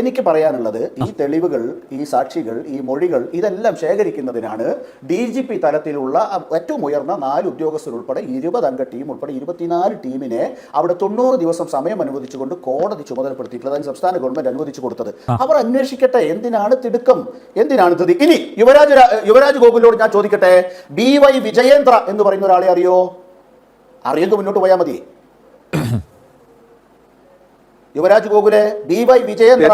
എനിക്ക് പറയാനുള്ളത് ഈ തെളിവുകൾ ഈ സാക്ഷികൾ ഈ മൊഴികൾ ഇതെല്ലാം ശേഖരിക്കുന്നതിനാണ് ഡി ജി പി തലത്തിലുള്ള ഏറ്റവും ഉയർന്ന നാല് ഉദ്യോഗസ്ഥരുൾപ്പെടെ ഇരുപത് അംഗ ടീം ഉൾപ്പെടെ ഇരുപത്തിനാല് ടീമിനെ അവിടെ തൊണ്ണൂറ് ദിവസം സമയം അനുവദിച്ചുകൊണ്ട് കോടതി ചുമതലപ്പെടുത്തിയിട്ടുള്ളത് അതിന് സംസ്ഥാന ഗവൺമെന്റ് അനുവദിച്ചു കൊടുത്തത്. അവർ അന്വേഷിക്കട്ടെ എന്തിനാണ് തിടുക്കം എന്തിനാണ് ധൃതി ഇനി യുവരാജ് യുവരാജ് ഗോകുലിനോട് ഞാൻ ചോദിക്കട്ടെ ബി വൈ വിജയേന്ദ്ര എന്ന് പറയുന്ന ഒരാളെ അറിയോ? അറിയുന്നത് മുന്നോട്ട് പോയാൽ മതി. യുവരാജ് ഗോകുലെ ബി വൈ വിജയേന്ദ്ര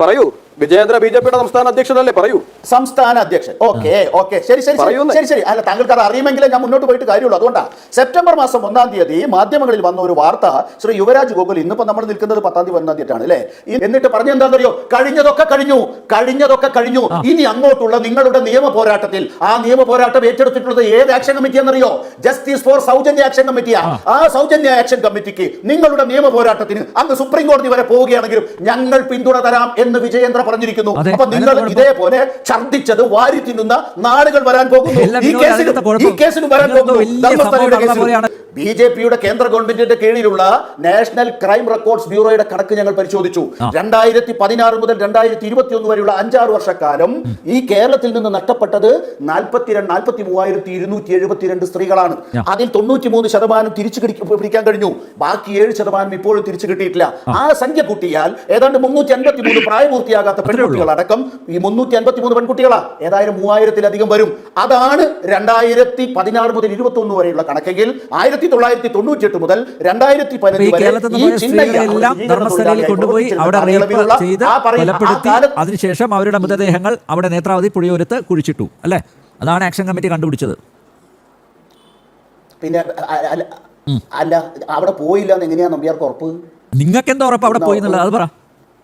പറയൂ. വിജയേന്ദ്ര ബി ജെ പിയുടെ സംസ്ഥാന അധ്യക്ഷനല്ലേ? പറയൂ. സംസ്ഥാന അധ്യക്ഷൻ. Okay okay. ശരി ശരി ശരി ശരി ശരി. അല്ല താങ്കൾക്ക് അത് അറിയുമെങ്കിലേ ഞാൻ മുന്നോട്ട് പോയിട്ട് കാര്യമുള്ളൂ. അതുകൊണ്ടാണ് സെപ്റ്റംബർ മാസം ഒന്നാം തീയതി മാധ്യമങ്ങളിൽ വന്ന ഒരു വാർത്ത ശ്രീ യുവരാജ് ഗോകുൽ ഇന്നിപ്പോ നമ്മൾ നിൽക്കുന്നത് പത്താം തീയതി ഒന്നാം തീയതിയാണ് അല്ലേ? എന്നിട്ട് പറഞ്ഞ എന്താണെന്നറിയോ കഴിഞ്ഞതൊക്കെ കഴിഞ്ഞു കഴിഞ്ഞതൊക്കെ കഴിഞ്ഞു. ഇനി അങ്ങോട്ടുള്ള നിങ്ങളുടെ നിയമ പോരാട്ടത്തിൽ ആ നിയമ പോരാട്ടം ഏറ്റെടുത്തിട്ടുള്ളത് ഏത് ആക്ഷൻ കമ്മിറ്റി എന്നറിയോ? ജസ്റ്റിസ് ഫോർ സൗജന്യ ആക്ഷൻ കമ്മിറ്റിയാ ആ. സൗജന്യ ആക്ഷൻ കമ്മിറ്റിക്ക് നിങ്ങളുടെ നിയമ പോരാട്ടത്തിന് അങ്ങ് സുപ്രീം കോടതി വരെ പോവുകയാണെങ്കിലും ഞങ്ങൾ പിന്തുണ തരാം എന്ന് വിജയേന്ദ്ര പറഞ്ഞിരിക്കുന്നു. അപ്പൊ നിങ്ങൾ ഇതേപോലെ ഛർദ്ദിച്ചത് വാരി തിന്നുന്ന നാളുകൾ വരാൻ പോകുന്നു. ഈ കേസിൽ ഈ? കേസിന് വരാൻ പോകുന്നു. ബി ജെ പിയുടെ കേന്ദ്ര ഗവൺമെന്റിന്റെ കീഴിലുള്ള നാഷണൽ ക്രൈം റെക്കോർഡ്സ് ബ്യൂറോയുടെ കണക്ക് ഞങ്ങൾ പരിശോധിച്ചു. രണ്ടായിരത്തി പതിനാറ് മുതൽ രണ്ടായിരത്തി ഇരുപത്തി ഒന്ന് വരെയുള്ള അഞ്ചാറ് വർഷക്കാലം ഈ കേരളത്തിൽ നിന്ന് നഷ്ടപ്പെട്ടത് നാൽപ്പത്തിരണ്ട് നാൽപ്പത്തി മൂവായിരത്തി ഇരുന്നൂറ്റി എഴുപത്തിരണ്ട് സ്ത്രീകളാണ്. അതിൽ തൊണ്ണൂറ്റി മൂന്ന് ശതമാനം തിരിച്ചു പിടിക്കാൻ കഴിഞ്ഞു. ബാക്കി ഏഴ് ശതമാനം ഇപ്പോഴും തിരിച്ചു കിട്ടിയിട്ടില്ല. ആ. സംഖ്യ കൂട്ടിയാൽ ഏതാണ്ട് മുന്നൂറ്റി അൻപത്തി മൂന്ന് പ്രായപൂർത്തിയാകാത്ത പെൺകുട്ടികൾ അടക്കം ഈ മുന്നൂറ്റി അൻപത്തി മൂന്ന് പെൺകുട്ടികളാ. ഏതായാലും മൂവായിരത്തിലധികം വരും. അതാണ് രണ്ടായിരത്തി പതിനാറ് മുതൽ ഇരുപത്തി ഒന്ന് വരെയുള്ള കണക്കെങ്കിൽ ആയിരത്തി തൊള്ളായിരത്തി തൊണ്ണൂറ്റി എട്ട് മുതൽ രണ്ടായിരത്തി പതിനഞ്ച് അതിനുശേഷം അവരുടെ മൃതദേഹങ്ങൾ അവിടെ നേത്രാവതി പുഴയോരത്ത് കുഴിച്ചിട്ടു. അല്ലേ? അതാണ് ആക്ഷൻ കമ്മിറ്റി കണ്ടുപിടിച്ചത്. പിന്നെ അല്ല അല്ല അവിടെ പോയില്ല എന്ന് എങ്ങനെയാ നമ്പ്യാർക്ക് ഉറപ്പ്? നിങ്ങൾക്ക് എന്താ ഉറപ്പ് അവിടെ പോയി എന്നുള്ളത്? അത് പറ.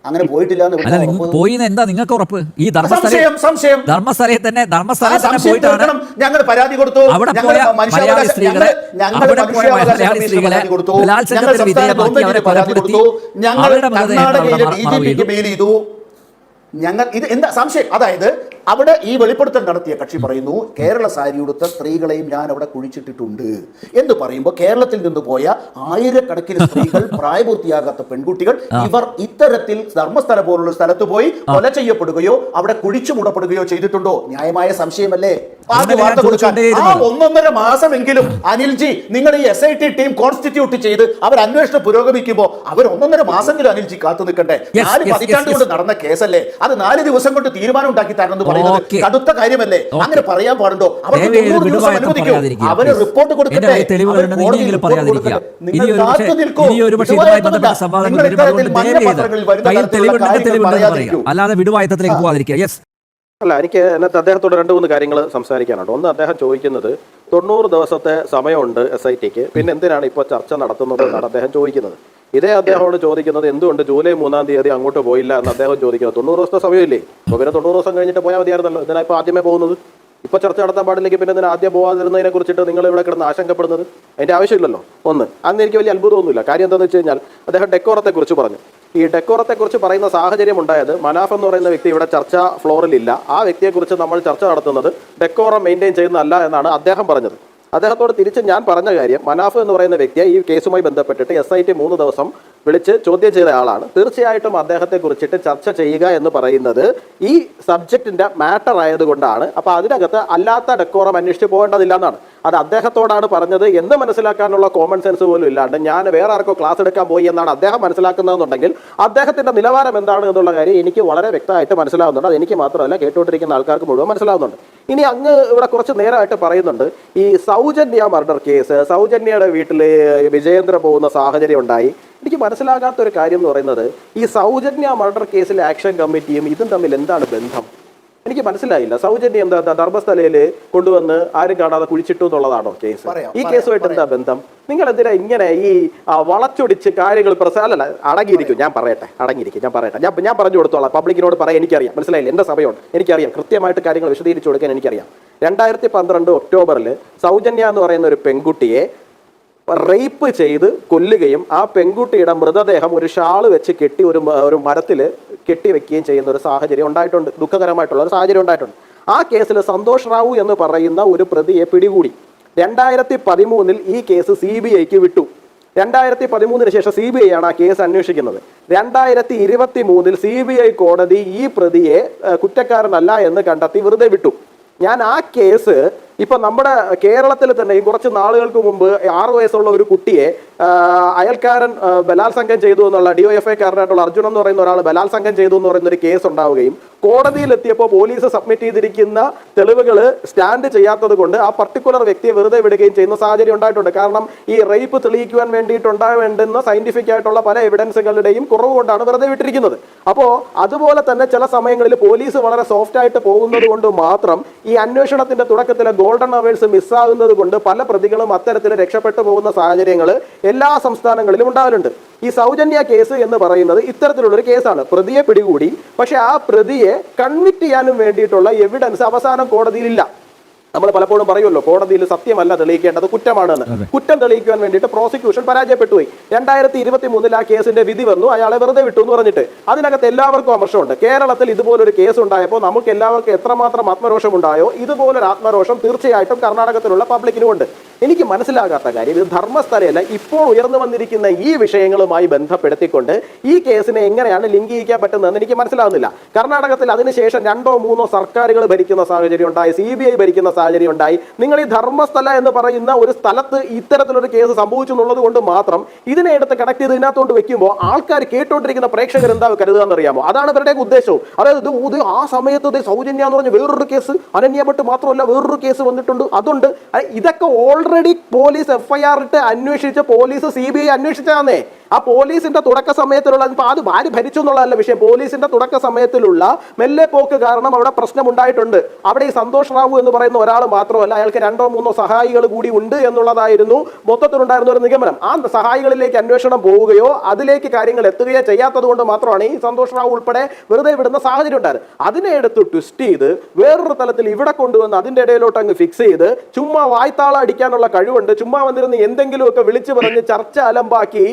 അങ്ങനെ പോയിട്ടില്ല എന്ന്? പോയി എന്താ നിങ്ങൾക്ക് ഉറപ്പ്? ഈ ധർമ്മസ്ഥലം സംശയം ധർമ്മസ്ഥലയെ തന്നെ തന്നെ പോയിട്ടാണ് ഞങ്ങൾ പരാതി കൊടുത്തു. അവിടെ പോയ മലയാളി സ്ത്രീകളെ അവിടെ പോയ മലയാളി സ്ത്രീകളെ. ബലാത്സംഗത്തിന് വിധേയമാക്കി അവരെ കൊലപ്പെടുത്തി ചെയ്തു. ഞങ്ങൾ ഇത് എന്താ സംശയം? അതായത് അവിടെ ഈ വെളിപ്പെടുത്തൽ നടത്തിയ കക്ഷി പറയുന്നു കേരള സാരി ഉടുത്ത സ്ത്രീകളെയും ഞാൻ അവിടെ കുഴിച്ചിട്ടിട്ടുണ്ട്. എന്ന് പറയുമ്പോൾ കേരളത്തിൽ നിന്ന് പോയ ആയിരക്കണക്കിന് സ്ത്രീകൾ പ്രായപൂർത്തിയാകാത്ത പെൺകുട്ടികൾ ഇവർ ഇത്തരത്തിൽ ധർമ്മസ്ഥല പോലുള്ള സ്ഥലത്ത് പോയി കൊല ചെയ്യപ്പെടുകയോ അവിടെ കുഴിച്ചു മുടപ്പെടുകയോ ചെയ്തിട്ടുണ്ടോ? ന്യായമായ സംശയമല്ലേ? ആദ്യ അങ്ങനെ വാർത്ത കൊടുക്കാൻ. ആ. ഒന്നൊന്നര മാസമെങ്കിലും അനിൽജി നിങ്ങൾ ഈ S I T team constitute ചെയ്ത് അവർ അന്വേഷണം പുരോഗമിക്കുമ്പോൾ അവർ ഒന്നൊന്നര മാസമെങ്കിലും അനിൽജി കാത്തു നിൽക്കട്ടെ നാല് പതിറ്റാണ്ട് കൊണ്ട് നടന്ന കേസല്ലേ? അത് നാല് ദിവസം കൊണ്ട് തീരുമാനം ഉണ്ടാക്കി തരണം എന്ന് പറയുന്നത്. കടുത്ത കാര്യമല്ലേ അങ്ങനെ പറയാൻ പാടുണ്ടോ ദിവസം അനുവദിക്കൂ അവർ റിപ്പോർട്ട് കൊടുക്കട്ടെ അവർ നിങ്ങൾ കാത്തു നിൽക്കൂ. നിങ്ങൾ ഇത്തരത്തിൽ മഞ്ഞ പത്രങ്ങളിൽ വരുന്ന തരത്തിലുള്ള കാര്യങ്ങൾ പറയാതിരിക്കൂ. അല്ലാതെ വിടുവായത്തിലേക്ക് പോകാതിരിക്കുക യെസ് അല്ല എനിക്ക് അതിനകത്ത് അദ്ദേഹത്തോട് രണ്ട് മൂന്ന് കാര്യങ്ങൾ സംസാരിക്കാനുണ്ട്. ഒന്ന് അദ്ദേഹം ചോദിക്കുന്നത് തൊണ്ണൂറ് ദിവസത്തെ സമയമുണ്ട് എസ് ഐ ടിക്ക് പിന്നെ എന്തിനാണ് ഇപ്പോൾ ചർച്ച നടത്തുന്നത് എന്നാണ് അദ്ദേഹം ചോദിക്കുന്നത്. ഇതേ അദ്ദേഹമോട് ചോദിക്കുന്നത് എന്തുകൊണ്ട് ജൂലൈ മൂന്നാം തീയതി അങ്ങോട്ട് പോയില്ല എന്ന് അദ്ദേഹം ചോദിക്കുന്നത്. തൊണ്ണൂറ് ദിവസത്തെ സമയമില്ലേ? അപ്പോൾ പിന്നെ തൊണ്ണൂറ് ദിവസം കഴിഞ്ഞിട്ട് പോയാൽ മതിയായിരുന്നല്ലോ. എന്തിനാ ഇപ്പോൾ ആദ്യമേ പോകുന്നത്? ഇപ്പോൾ ചർച്ച നടത്താൻ പാടില്ലെങ്കിൽ പിന്നെ എന്തിനാ ആദ്യം പോകാതിരുന്നതിനെ കുറിച്ചിട്ട് നിങ്ങൾ ഇവിടെ കിടന്ന് ആശങ്കപ്പെടുന്നത്? അതിന്റെ ആവശ്യമില്ലല്ലോ. ഒന്ന് അന്ന് എനിക്ക് വലിയ അത്ഭുതമൊന്നുമില്ല. കാര്യം എന്താണെന്ന് വെച്ച് കഴിഞ്ഞാൽ അദ്ദേഹം ഡെക്കോറത്തെക്കുറിച്ച് പറഞ്ഞു. ഈ ഡെക്കോറത്തെക്കുറിച്ച് പറയുന്ന സാഹചര്യം ഉണ്ടായത് മനാഫ് എന്ന് പറയുന്ന വ്യക്തി ഇവിടെ ചർച്ച ഫ്ലോറിലില്ല. ആ വ്യക്തിയെക്കുറിച്ച് നമ്മൾ ചർച്ച നടത്തുന്നത് ഡെക്കോറം മെയിന്റെയിൻ ചെയ്യുന്നതല്ല എന്നാണ് അദ്ദേഹം പറഞ്ഞത്. അദ്ദേഹത്തോട് തിരിച്ച് ഞാൻ പറഞ്ഞ കാര്യം മനാഫ് എന്ന് പറയുന്ന വ്യക്തിയെ ഈ കേസുമായി ബന്ധപ്പെട്ടിട്ട് എസ് ഐ ടി മൂന്ന് ദിവസം വിളിച്ച് ചോദ്യം ചെയ്ത ആളാണ്. തീർച്ചയായിട്ടും അദ്ദേഹത്തെ കുറിച്ചിട്ട് ചർച്ച ചെയ്യുക എന്ന് പറയുന്നത് ഈ സബ്ജക്റ്റിന്റെ മാറ്റർ ആയതുകൊണ്ടാണ് അപ്പൊ അതിനകത്ത് അല്ലാത്ത ഡെക്കോറം അന്വേഷിച്ച് പോകേണ്ടതില്ല എന്നാണ്. അത് അദ്ദേഹത്തോടാണ് പറഞ്ഞത്. എന്ന് മനസ്സിലാക്കാനുള്ള കോമൺ സെൻസ് പോലും ഇല്ലാണ്ട് ഞാൻ വേറെ ആർക്കോ ക്ലാസ് എടുക്കാൻ പോയി എന്നാണ് അദ്ദേഹം മനസ്സിലാക്കുന്നതെന്നുണ്ടെങ്കിൽ അദ്ദേഹത്തിന്റെ നിലവാരം എന്താണ് എന്നുള്ള കാര്യം എനിക്ക് വളരെ വ്യക്തമായിട്ട് മനസ്സിലാവുന്നുണ്ട്. അത് എനിക്ക് മാത്രമല്ല കേട്ടുകൊണ്ടിരിക്കുന്ന ആൾക്കാർക്ക് മുഴുവൻ മനസ്സിലാവുന്നുണ്ട്. ഇനി അങ്ങ് ഇവിടെ കുറച്ച് നേരമായിട്ട് പറയുന്നുണ്ട്. ഈ സൗജന്യ മർഡർ കേസ് സൗജന്യയുടെ വീട്ടിൽ വിജയേന്ദ്ര പോകുന്ന സാഹചര്യം ഉണ്ടായി. എനിക്ക് മനസ്സിലാകാത്ത ഒരു കാര്യം എന്ന് പറയുന്നത് ഈ സൗജന്യ മർഡർ കേസിലെ ആക്ഷൻ കമ്മിറ്റിയും ഇതും തമ്മിൽ എന്താണ് ബന്ധം? എനിക്ക് മനസ്സിലായില്ല. സൗജന്യം ധർമ്മസ്ഥലയിൽ കൊണ്ടുവന്ന് ആരും കാണാതെ കുഴിച്ചിട്ടു എന്നുള്ളതാണോ കേസ് ഈ കേസുമായിട്ട് എന്താ ബന്ധം? നിങ്ങൾ എന്തിനാ ഇങ്ങനെ ഈ വളച്ചൊടിച്ച് കാര്യങ്ങൾ പ്രസ അല്ല അടങ്ങിയിരിക്കും. ഞാൻ പറയട്ടെ അടങ്ങിയിരിക്കും. ഞാൻ പറയട്ടെ. ഞാൻ ഞാൻ പറഞ്ഞു കൊടുത്തോളാം. പബ്ലിക്കിനോട് പറയാൻ എനിക്കറിയാം. മനസ്സിലായില്ല? എന്റെ സമയമുണ്ട്. എനിക്കറിയാം. കൃത്യമായിട്ട് കാര്യങ്ങൾ വിശദീകരിച്ചു കൊടുക്കാൻ എനിക്കറിയാം. രണ്ടായിരത്തി പന്ത്രണ്ട് ഒക്ടോബറിൽ സൗജന്യ എന്ന് പറയുന്ന ഒരു പെൺകുട്ടിയെ റേപ്പ് ചെയ്ത് കൊല്ലുകയും ആ പെൺകുട്ടിയുടെ മൃതദേഹം ഒരു ഷാൾ വെച്ച് കെട്ടി ഒരു ഒരു മരത്തിൽ കെട്ടി വെക്കുകയും ചെയ്യുന്ന ഒരു സാഹചര്യം ഉണ്ടായിട്ടുണ്ട്. ദുഃഖകരമായിട്ടുള്ള ഒരു സാഹചര്യം ഉണ്ടായിട്ടുണ്ട്. ആ കേസിൽ സന്തോഷ് റാവു എന്ന് പറയുന്ന ഒരു പ്രതിയെ പിടികൂടി. രണ്ടായിരത്തി പതിമൂന്നിൽ ഈ കേസ് സി ബി ഐക്ക് വിട്ടു. രണ്ടായിരത്തി പതിമൂന്നിന് ശേഷം സി ബി ഐ ആണ് ആ കേസ് അന്വേഷിക്കുന്നത്. രണ്ടായിരത്തി ഇരുപത്തി മൂന്നിൽ സി ബി ഐ കോടതി ഈ പ്രതിയെ കുറ്റക്കാരനല്ല എന്ന് കണ്ടെത്തി വെറുതെ വിട്ടു. ഞാൻ ആ കേസ് ഇപ്പൊ നമ്മുടെ കേരളത്തിൽ തന്നെ ഈ കുറച്ച് നാളുകൾക്ക് മുമ്പ് ആറു വയസ്സുള്ള ഒരു കുട്ടിയെ അയൽക്കാരൻ ബലാത്സംഗം ചെയ്തു എന്നുള്ള ഡി ഒ എഫ് ഐക്കാരനായിട്ടുള്ള അർജുൻ എന്ന് പറയുന്ന ഒരാൾ ബലാത്സംഗം ചെയ്തു എന്ന് പറയുന്ന ഒരു കേസ് ഉണ്ടാവുകയും കോടതിയിൽ എത്തിയപ്പോൾ പോലീസ് സബ്മിറ്റ് ചെയ്തിരിക്കുന്ന തെളിവുകൾ സ്റ്റാൻഡ് ചെയ്യാത്തത് കൊണ്ട് ആ പർട്ടിക്കുലർ വ്യക്തിയെ വെറുതെ വിടുകയും ചെയ്യുന്ന സാഹചര്യം ഉണ്ടായിട്ടുണ്ട്. കാരണം ഈ റേപ്പ് തെളിയിക്കുവാൻ വേണ്ടിയിട്ടുണ്ടാവേണ്ടുന്ന സയന്റിഫിക് ആയിട്ടുള്ള പല എവിഡൻസുകളുടെയും കുറവ് കൊണ്ടാണ് വെറുതെ വിട്ടിരിക്കുന്നത്. അപ്പോൾ അതുപോലെ തന്നെ ചില സമയങ്ങളിൽ പോലീസ് വളരെ സോഫ്റ്റ് ആയിട്ട് പോകുന്നത് കൊണ്ട് മാത്രം ഈ അന്വേഷണത്തിന്റെ തുടക്കത്തിലെ ഗോൾഡൻ അവേഴ്സ് മിസ്സാകുന്നത് കൊണ്ട് പല പ്രതികളും അത്തരത്തിൽ രക്ഷപ്പെട്ടു പോകുന്ന സാഹചര്യങ്ങൾ എല്ലാ സംസ്ഥാനങ്ങളിലും ഉണ്ടാവലുണ്ട്. ഈ സൗജന്യ കേസ് എന്ന് പറയുന്നത് ഇത്തരത്തിലുള്ള ഒരു കേസാണ്. പ്രതിയെ പിടികൂടി. പക്ഷെ ആ പ്രതിയെ കൺവിക്ട് ചെയ്യാനും വേണ്ടിയിട്ടുള്ള എവിഡൻസ് അവസാനം കോടതിയിലില്ല നമ്മൾ പലപ്പോഴും പറയുമല്ലോ കോടതിയിൽ സത്യമല്ല തെളിയിക്കേണ്ടത് കുറ്റമാണെന്ന്. കുറ്റം തെളിയിക്കുവാൻ വേണ്ടിയിട്ട് പ്രോസിക്യൂഷൻ പരാജയപ്പെട്ടുപോയി. രണ്ടായിരത്തി ഇരുപത്തി മൂന്നിൽ ആ കേസിന്റെ വിധി വന്നു അയാളെ വെറുതെ വിട്ടു എന്ന് പറഞ്ഞിട്ട്. അതിനകത്ത് എല്ലാവർക്കും അമർഷമുണ്ട്. കേരളത്തിൽ ഇതുപോലൊരു കേസ് ഉണ്ടായപ്പോൾ നമുക്ക് എല്ലാവർക്കും എത്രമാത്രം ആത്മരോഷം ഉണ്ടായോ ഇതുപോലൊരു ആത്മരോഷം തീർച്ചയായിട്ടും കർണാടകത്തിലുള്ള പബ്ലിക്കിനും ഉണ്ട് എനിക്ക് മനസ്സിലാകാത്ത കാര്യം ഇത് ധർമ്മസ്ഥലയല്ല. ഇപ്പോൾ ഉയർന്നു വന്നിരിക്കുന്ന ഈ വിഷയങ്ങളുമായി ബന്ധപ്പെടുത്തിക്കൊണ്ട് ഈ കേസിനെ എങ്ങനെയാണ് ലിങ്ക് ചെയ്യിക്കാൻ പറ്റുന്നതെന്ന് എനിക്ക് മനസ്സിലാവുന്നില്ല. കർണാടകത്തിൽ അതിനുശേഷം രണ്ടോ മൂന്നോ സർക്കാരുകൾ ഭരിക്കുന്ന സാഹചര്യം ഉണ്ടായി സി ബി ഐ ഭരിക്കുന്ന സാഹചര്യം ഉണ്ടായി. നിങ്ങൾ ഈ ധർമ്മസ്ഥല എന്ന് പറയുന്ന ഒരു സ്ഥലത്ത് ഇത്തരത്തിലൊരു കേസ് സംഭവിച്ചു എന്നുള്ളത് കൊണ്ട് മാത്രം ഇതിനെ എടുത്ത് കണക്ട് ചെയ്ത് ഇതിനകത്തോട്ട് വെക്കുമ്പോൾ ആൾക്കാർ കേട്ടോണ്ടിരിക്കുന്ന പ്രേക്ഷകർ എന്താ കരുതുക എന്നറിയാമോ അതാണ് ഇവരുടെ ഉദ്ദേശവും. അതായത് ഇത് ആ സമയത്ത് സൗജന്യ എന്ന് പറഞ്ഞ വേറൊരു കേസ് അനന്യപ്പെട്ട് മാത്രമല്ല വേറൊരു കേസ് വന്നിട്ടുണ്ട്. അതുണ്ട്. ഇതൊക്കെ ഇതൊക്കെ ഓൾറെഡി പോലീസ് എഫ്ഐആർ ഇട്ട് അന്വേഷിച്ച പോലീസ് സി ബി ഐ അന്വേഷിച്ചാന്നേ ആ പോലീസിന്റെ തുടക്ക സമയത്തിലുള്ള അത് ആര് ഭരിച്ചു എന്നുള്ളതല്ല വിഷയം. പോലീസിന്റെ തുടക്ക സമയത്തിലുള്ള മെല്ലെ പോക്ക് കാരണം അവിടെ പ്രശ്നം ഉണ്ടായിട്ടുണ്ട് അവിടെ ഈ സന്തോഷ് റാവു എന്ന് പറയുന്ന ഒരാൾ മാത്രമല്ല അയാൾക്ക് രണ്ടോ മൂന്നോ സഹായികൾ കൂടി ഉണ്ട് എന്നുള്ളതായിരുന്നു മൊത്തത്തിലുണ്ടായിരുന്ന ഒരു നിഗമനം. ആ സഹായികളിലേക്ക് അന്വേഷണം പോവുകയോ അതിലേക്ക് കാര്യങ്ങൾ എത്തുകയോ ചെയ്യാത്തത് കൊണ്ട് മാത്രമാണ് ഈ സന്തോഷ് റാവു ഉൾപ്പെടെ വെറുതെ വിടുന്ന സാഹചര്യം ഉണ്ടായത്. അതിനെ എടുത്ത് ട്വിസ്റ്റ് ചെയ്ത് വേറൊരു തലത്തിൽ ഇവിടെ കൊണ്ടുവന്ന് അതിന്റെ ഇടയിലോട്ട് അങ്ങ് ഫിക്സ് ചെയ്ത് ചുമ്മാ വായ്ത്താളം അടിക്കാനുള്ള കഴിവുണ്ട്. ചുമ്മാ വന്നിരുന്ന് എന്തെങ്കിലുമൊക്കെ വിളിച്ചു പറഞ്ഞ് ചർച്ച അലമ്പാക്കി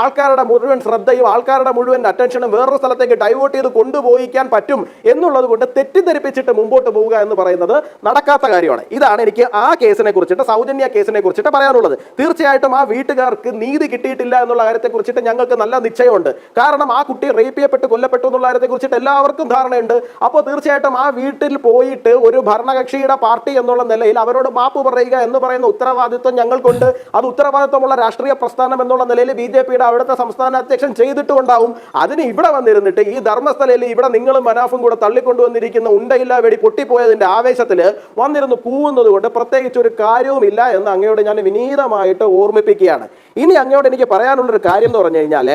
ആൾക്കാരുടെ മുഴുവൻ ശ്രദ്ധയും ആൾക്കാരുടെ മുഴുവൻ അറ്റൻഷനും വേറൊരു സ്ഥലത്തേക്ക് ഡൈവേർട്ട് ചെയ്ത് കൊണ്ടുപോയിക്കാൻ പറ്റും എന്നുള്ളത് കൊണ്ട് തെറ്റിദ്ധരിപ്പിച്ചിട്ട് മുമ്പോട്ട് പോവുക എന്ന് പറയുന്നത് നടക്കാത്ത കാര്യമാണ്. ഇതാണ് എനിക്ക് ആ കേസിനെ കുറിച്ചിട്ട് സൗജന്യ കേസിനെ കുറിച്ചിട്ട് പറയാനുള്ളത്. തീർച്ചയായിട്ടും ആ വീട്ടുകാർക്ക് നീതി കിട്ടിയിട്ടില്ല എന്നുള്ള കാര്യത്തെ കുറിച്ചിട്ട് ഞങ്ങൾക്ക് നല്ല നിശ്ചയമുണ്ട്. കാരണം ആ കുട്ടി റേപ്പ് ചെയ്യപ്പെട്ട് കൊല്ലപ്പെട്ടു എന്നുള്ള കാര്യത്തെ കുറിച്ചിട്ട് എല്ലാവർക്കും ധാരണയുണ്ട്. അപ്പോൾ തീർച്ചയായിട്ടും ആ വീട്ടിൽ പോയിട്ട് ഒരു ഭരണകക്ഷിയുടെ പാർട്ടി എന്നുള്ള നിലയിൽ അവരോട് മാപ്പ് പറയുക എന്ന് പറയുന്ന ഉത്തരവാദിത്വം ഞങ്ങൾക്കുണ്ട്. അത് ഉത്തരവാദിത്വമുള്ള രാഷ്ട്രീയ പ്രസ്ഥാനം എന്നുള്ള നിലയിൽ ബി ജെ അവിടുത്തെ സംസ്ഥാന അധ്യക്ഷൻ ചെയ്തിട്ടുണ്ടാവും. അതിന് ഇവിടെ വന്നിരുന്നിട്ട് ഈ ധർമ്മസ്ഥലയിൽ ഇവിടെ നിങ്ങളും മനാഫും കൂടെ തള്ളിക്കൊണ്ടുവന്നിരിക്കുന്ന ഉണ്ടയില്ല വെടി പൊട്ടിപ്പോയതിന്റെ ആവേശത്തിൽ വന്നിരുന്ന് പൂവുന്നത് കൊണ്ട് പ്രത്യേകിച്ച് ഒരു കാര്യവുമില്ല എന്ന് അങ്ങയോട് ഞാൻ വിനീതമായിട്ട് ഓർമ്മിപ്പിക്കുകയാണ്. ഇനി അങ്ങയോട് എനിക്ക് പറയാനുള്ളൊരു കാര്യം എന്ന് പറഞ്ഞു കഴിഞ്ഞാൽ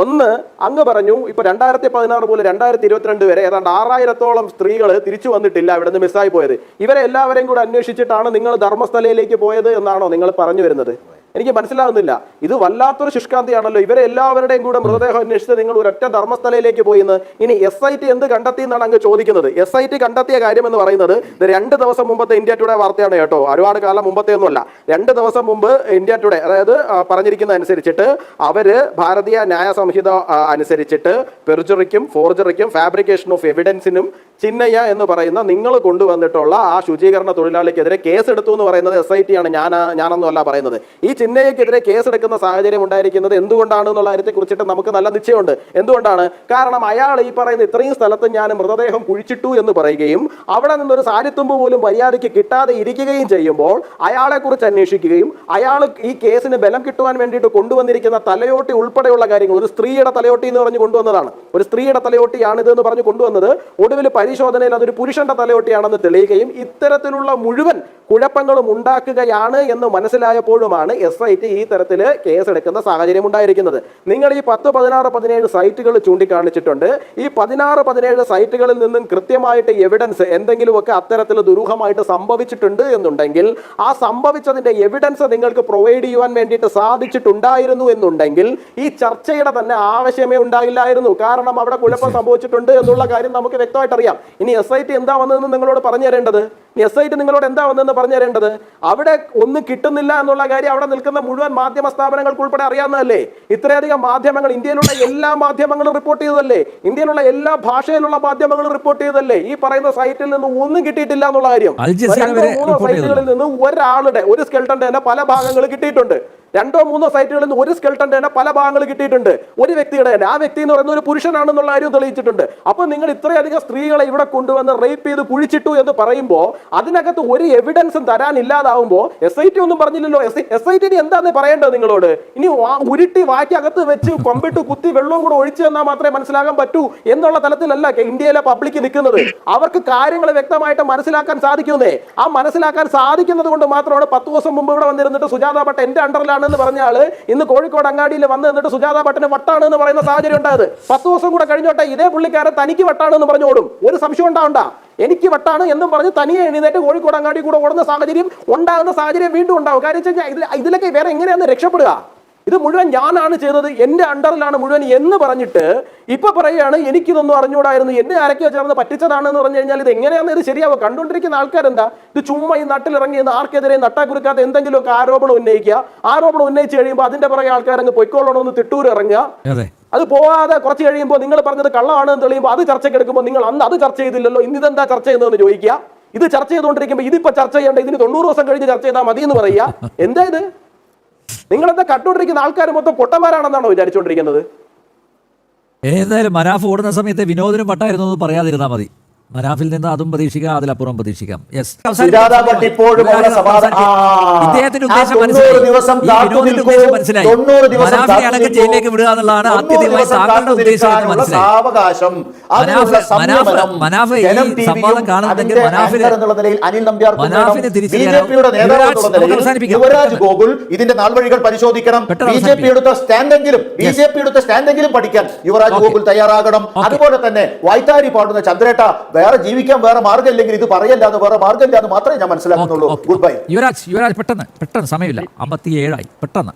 ഒന്ന് അങ്ങ് പറഞ്ഞു ഇപ്പൊ രണ്ടായിരത്തി പതിനാറ് മുതൽ രണ്ടായിരത്തി ഇരുപത്തിരണ്ട് വരെ ഏതാണ്ട് ആറായിരത്തോളം സ്ത്രീകൾ തിരിച്ചു വന്നിട്ടില്ല ഇവിടെ നിന്ന് മിസ്സായി പോയത്. ഇവരെ എല്ലാവരെയും കൂടെ അന്വേഷിച്ചിട്ടാണ് നിങ്ങൾ ധർമ്മസ്ഥലയിലേക്ക് പോയത് എന്നാണോ നിങ്ങൾ പറഞ്ഞു വരുന്നത്? എനിക്ക് മനസ്സിലാകുന്നില്ല ഇത് വല്ലാത്തൊരു ശുഷ്കാന്തിയാണല്ലോ. ഇവരെ എല്ലാവരുടെയും കൂടെ മൃതദേഹം അന്വേഷിച്ച് നിങ്ങൾ ഒരൊറ്റ ധർമ്മസ്ഥലയിലേക്ക് പോയി എന്ന്. ഇനി എസ് ഐ ടി എന്ത് കണ്ടെത്തി എന്നാണ് അങ്ങ് ചോദിക്കുന്നത്. എസ് ഐ ടി കണ്ടെത്തിയ കാര്യം എന്ന് പറയുന്നത് ഇത് രണ്ട് ദിവസം മുമ്പത്തെ ഇന്ത്യ ടുഡേ വാർത്തയാണ് കേട്ടോ. ഒരുപാട് കാലം മുമ്പത്തെ ഒന്നുമല്ല രണ്ട് ദിവസം മുമ്പ് ഇന്ത്യ ടുഡേ അതായത് പറഞ്ഞിരിക്കുന്ന അനുസരിച്ചിട്ട് അവർ ഭാരതീയ ന്യായ സംഹിത അനുസരിച്ചിട്ട് പെർജറിക്കും ഫോർജറിക്കും ഫാബ്രിക്കേഷൻ ഓഫ് എവിഡൻസിനും ചിന്നയ്യ എന്ന് പറയുന്ന നിങ്ങൾ കൊണ്ടുവന്നിട്ടുള്ള ആ ശുചീകരണ തൊഴിലാളിക്കെതിരെ കേസെടുത്തു എന്ന് പറയുന്നത് എസ് ഐ ടി ആണ്. ഞാൻ ഞാനൊന്നും അല്ല പറയുന്നത്. ഈ ചിന്നയ്യക്കെതിരെ കേസെടുക്കുന്ന സാഹചര്യം ഉണ്ടായിരിക്കുന്നത് എന്തുകൊണ്ടാണ് എന്നുള്ള കാര്യത്തെ കുറിച്ചിട്ട് നമുക്ക് നല്ല നിശ്ചയമുണ്ട്. എന്തുകൊണ്ടാണ്? കാരണം അയാൾ ഈ പറയുന്ന ഇത്രയും സ്ഥലത്ത് ഞാൻ മൃതദേഹം കുഴിച്ചിട്ടു എന്ന് പറയുകയും അവിടെ നിന്നൊരു സാരിത്തുമ്പ് പോലും മര്യാദയ്ക്ക് കിട്ടാതെ ഇരിക്കുകയും ചെയ്യുമ്പോൾ അയാളെ കുറിച്ച് അന്വേഷിക്കുകയും അയാൾ ഈ കേസിന് ബലം കിട്ടുവാൻ വേണ്ടിയിട്ട് കൊണ്ടുവന്നിരിക്കുന്ന തലയോട്ടി ഉൾപ്പെടെയുള്ള കാര്യങ്ങൾ ഒരു സ്ത്രീയുടെ തലയോട്ടി എന്ന് പറഞ്ഞ് കൊണ്ടുവന്നതാണ്. ഒരു സ്ത്രീയുടെ തലയോട്ടിയാണ് ഇത് എന്ന് പറഞ്ഞ് കൊണ്ടുവന്നത്. ഒടുവിൽ പരിശോധനയിൽ അതൊരു പുരുഷന്റെ തലയോട്ടിയാണെന്ന് തെളിയുകയും ഇത്തരത്തിലുള്ള മുഴുവൻ കുഴപ്പങ്ങളും ഉണ്ടാക്കുകയാണ് എന്ന് മനസ്സിലായപ്പോഴുമാണ് എസ് ഐ ടി ഈ തരത്തിൽ കേസെടുക്കുന്ന സാഹചര്യം ഉണ്ടായിരിക്കുന്നത്. നിങ്ങൾ ഈ പത്ത് പതിനാറ് പതിനേഴ് സൈറ്റുകൾ ചൂണ്ടിക്കാണിച്ചിട്ടുണ്ട്. ഈ പതിനാറ് പതിനേഴ് സൈറ്റുകളിൽ നിന്നും കൃത്യമായിട്ട് എവിഡൻസ് എന്തെങ്കിലുമൊക്കെ അത്തരത്തിൽ ദുരൂഹമായിട്ട് സംഭവിച്ചിട്ടുണ്ട് എന്നുണ്ടെങ്കിൽ ആ സംഭവിച്ചതിന്റെ എവിഡൻസ് നിങ്ങൾക്ക് പ്രൊവൈഡ് ചെയ്യുവാൻ വേണ്ടിയിട്ട് സാധിച്ചിട്ടുണ്ടായിരുന്നു എന്നുണ്ടെങ്കിൽ ഈ ചർച്ചയുടെ തന്നെ ആവശ്യമേ ഉണ്ടായില്ലായിരുന്നു. കാരണം അവിടെ കുഴപ്പം സംഭവിച്ചിട്ടുണ്ട് എന്നുള്ള കാര്യം നമുക്ക് വ്യക്തമായിട്ട് അറിയാം ഇനി എസ് ഐ ടി എന്താ വന്നതെന്ന് നിങ്ങളോട് പറഞ്ഞു തരേണ്ടത്? ഇനി എസ് ഐ ടി നിങ്ങളോട് എന്താ വന്നതെന്ന് പറഞ്ഞു തരേണ്ടത്? അവിടെ ഒന്നും കിട്ടുന്നില്ല എന്നുള്ള കാര്യം അവിടെ നിൽക്കുന്ന മുഴുവൻ മാധ്യമ സ്ഥാപനങ്ങൾക്ക് ഉൾപ്പെടെ അറിയാവുന്നതല്ലേ? ഇത്രയധികം മാധ്യമങ്ങൾ ഇന്ത്യയിലുള്ള എല്ലാ മാധ്യമങ്ങളും റിപ്പോർട്ട് ചെയ്തതല്ലേ? ഇന്ത്യയിലുള്ള എല്ലാ ഭാഷയിലുള്ള മാധ്യമങ്ങളും റിപ്പോർട്ട് ചെയ്തതല്ലേ? ഈ പറയുന്ന സൈറ്റിൽ നിന്ന് ഒന്നും കിട്ടിയിട്ടില്ല എന്നുള്ള കാര്യം. മൂന്നോ സൈറ്റുകളിൽ നിന്ന് ഒരാളുടെ ഒരു സ്കെൽട്ടന്റെ തന്നെ പല ഭാഗങ്ങൾ കിട്ടിയിട്ടുണ്ട്. രണ്ടോ മൂന്നോ സൈറ്റുകളിൽ നിന്ന് ഒരു സ്കെൽട്ടന്റെ തന്നെ പല ഭാഗങ്ങൾ കിട്ടിയിട്ടുണ്ട്. ഒരു വ്യക്തിയുടെ തന്നെ. ആ വ്യക്തി എന്ന് പറയുന്ന ഒരു പുരുഷനാണെന്നുള്ള കാര്യം തെളിയിച്ചിട്ടുണ്ട്. അപ്പോൾ നിങ്ങൾ ഇത്രയധികം സ്ത്രീകളെ ഇവിടെ കൊണ്ടുവന്ന് റേപ്പ് ചെയ്ത് കുഴിച്ചിട്ടു എന്ന് പറയുമ്പോൾ അതിനകത്ത് ഒരു എവിഡൻസും തരാനില്ലാതാവുമ്പോൾ എസ് ഐ ടി ഒന്നും പറഞ്ഞില്ലല്ലോ. എസ് എസ് ഐ ടി എന്താന്ന് പറയേണ്ടത് നിങ്ങളോട്? ഇനി ഉരുട്ടി വാക്കിയകത്ത് വെച്ച് കൊമ്പിട്ട് കുത്തി വെള്ളവും കൂടെ ഒഴിച്ചു തന്നാൽ മാത്രമേ മനസ്സിലാക്കാൻ പറ്റൂ എന്നുള്ള തലത്തിലല്ല ഇന്ത്യയിലെ പബ്ലിക് നിൽക്കുന്നത്. അവർക്ക് കാര്യങ്ങൾ വ്യക്തമായിട്ട് മനസ്സിലാക്കാൻ സാധിക്കുന്നേ. ആ മനസ്സിലാക്കാൻ സാധിക്കുന്നത് കൊണ്ട് മാത്രമാണ് പത്ത് ദിവസം മുമ്പ് ഇവിടെ വന്നിരുന്നിട്ട് സുജാത ഭട്ട് എന്റെ അണ്ടറിലാണെന്ന് പറഞ്ഞ ആൾ ഇന്ന് കോഴിക്കോട് അങ്ങാടിയിൽ വന്ന് നിന്നിട്ട് സുജാത ഭട്ടിന് വട്ടാണ് എന്ന് പറയുന്ന സാഹചര്യം ഉണ്ടായത് പത്ത് ദിവസം കൂടെ കഴിഞ്ഞോട്ടെ ഇതേ പുള്ളിക്കാരൻ തനിക്ക് വട്ടാണ് എന്ന് പറഞ്ഞു ഓടും. ഒരു സംശയം ഉണ്ടാവണ്ട. എനിക്ക് വട്ടാണ് എന്നും പറഞ്ഞ് തനിയെ എഴുന്നേറ്റ് കോഴിക്കോട് അങ്ങാടി കൂടെ ഓടുന്ന സാഹചര്യം ഉണ്ടാകുന്ന സാഹചര്യം വീണ്ടും ഉണ്ടാവും. കാര്യം വെച്ച് കഴിഞ്ഞാൽ ഇതിലൊക്കെ വേറെ എങ്ങനെയാണ് രക്ഷപ്പെടുക? ഇത് മുഴുവൻ ഞാനാണ് ചെയ്തത് എന്റെ അണ്ടറിലാണ് മുഴുവൻ എന്ന് പറഞ്ഞിട്ട് ഇപ്പൊ പറയുകയാണ് എനിക്കിതൊന്നും അറിഞ്ഞൂടായിരുന്നു എന്നെ ആരൊക്കെയോ ചേർന്ന് പറ്റിച്ചതാണെന്ന് പറഞ്ഞു കഴിഞ്ഞാൽ ഇത് എങ്ങനെയാണെന്ന് ഇത് ശരിയാവുക കണ്ടുകൊണ്ടിരിക്കുന്ന ആൾക്കാരെന്താ? ഇത് ചുമ്മാ ഈ നാട്ടിലിറങ്ങി ആർക്കെതിരെ നട്ടാക്കുരുക്കാത്ത എന്തെങ്കിലുമൊക്കെ ആരോപണം ഉന്നയിക്കുക. ആരോപണം ഉന്നയിച്ച് കഴിയുമ്പോൾ അതിന്റെ പുറകെ ആൾക്കാരങ്ങ് പൊയ്ക്കോളണമെന്ന് തിട്ടൂർ ഇറങ്ങുക. അതെ. അത് പോവാതെ കുറച്ച് കഴിയുമ്പോൾ നിങ്ങൾ പറഞ്ഞത് കള്ളമാണെന്ന് തെളിയുമ്പോൾ അത് ചർച്ചയ്ക്ക് എടുക്കുമ്പോൾ നിങ്ങൾ അന്ന് അത് ചർച്ച ചെയ്തില്ലല്ലോ ഇന്ന് ഇതെന്താ ചർച്ച ചെയ്യുന്നതെന്ന് ചോദിക്കുക. ഇത് ചർച്ച ചെയ്തുകൊണ്ടിരിക്കുമ്പോൾ ഇതിപ്പോ ചർച്ച ചെയ്യേണ്ട ഇതിന് തൊണ്ണൂറ് ദിവസം കഴിഞ്ഞ് ചർച്ച ചെയ്താൽ മതി എന്ന് പറയുക. എന്താ ഇത്? നിങ്ങളെന്താ കണ്ടുകൊണ്ടിരിക്കുന്ന ആൾക്കാർ മൊത്തം പൊട്ടന്മാരാണെന്നാണോ വിചാരിച്ചുകൊണ്ടിരിക്കുന്നത്? ഏതായാലും മനാഫ് ഓടുന്ന സമയത്ത് വിനോദിനും പട്ടായിരുന്നു പറയാതിരുന്നാൽ മതി. മനാഫിൽ നിന്ന് അതും പ്രതീക്ഷിക്കാം അതിലപ്പുറം പ്രതീക്ഷിക്കാം. യെസ് ഇദ്ദേഹത്തിന്റെ ഉദ്ദേശം മനസ്സിലായി. മനാഫിനെ അടക്കം. ജയിലിലേക്ക് വിടുക എന്നുള്ളതാണ് ആത്യന്തികമായി താങ്കളുടെ ഉദ്ദേശം എന്ന് മനസ്സിലായി. മനാഫ്- ഈ സംവാദം കാണുന്നുണ്ടെങ്കിൽ മനാഫിന് മനാഫിന് ഇതിന്റെ നാൾവഴികൾ പരിശോധിക്കണം. ബി ജെ പി എടുത്ത സ്റ്റാൻഡെങ്കിലും ബി ജെ പി എടുത്ത സ്റ്റാൻഡെങ്കിലും പഠിക്കാൻ യുവരാജ്. ഗോകുൽ തയ്യാറാകണം. അതുപോലെ തന്നെ വൈത്താരി പാടുന്ന ചന്ദ്രേട്ട വേറെ ജീവിക്കാൻ വേറെ മാർഗമില്ലെങ്കിൽ ഇത് പറയല്ല എന്ന് വേറെ മാർഗമില്ല എന്ന് മാത്രമേ ഞാൻ മനസ്സിലാക്കുന്നുള്ളൂ. ഗുഡ് ബൈ യുവരാജ് യുവരാജ് പെട്ടെന്ന് പെട്ടെന്ന് സമയമില്ല. അമ്പത്തി ഏഴായി പെട്ടെന്ന്.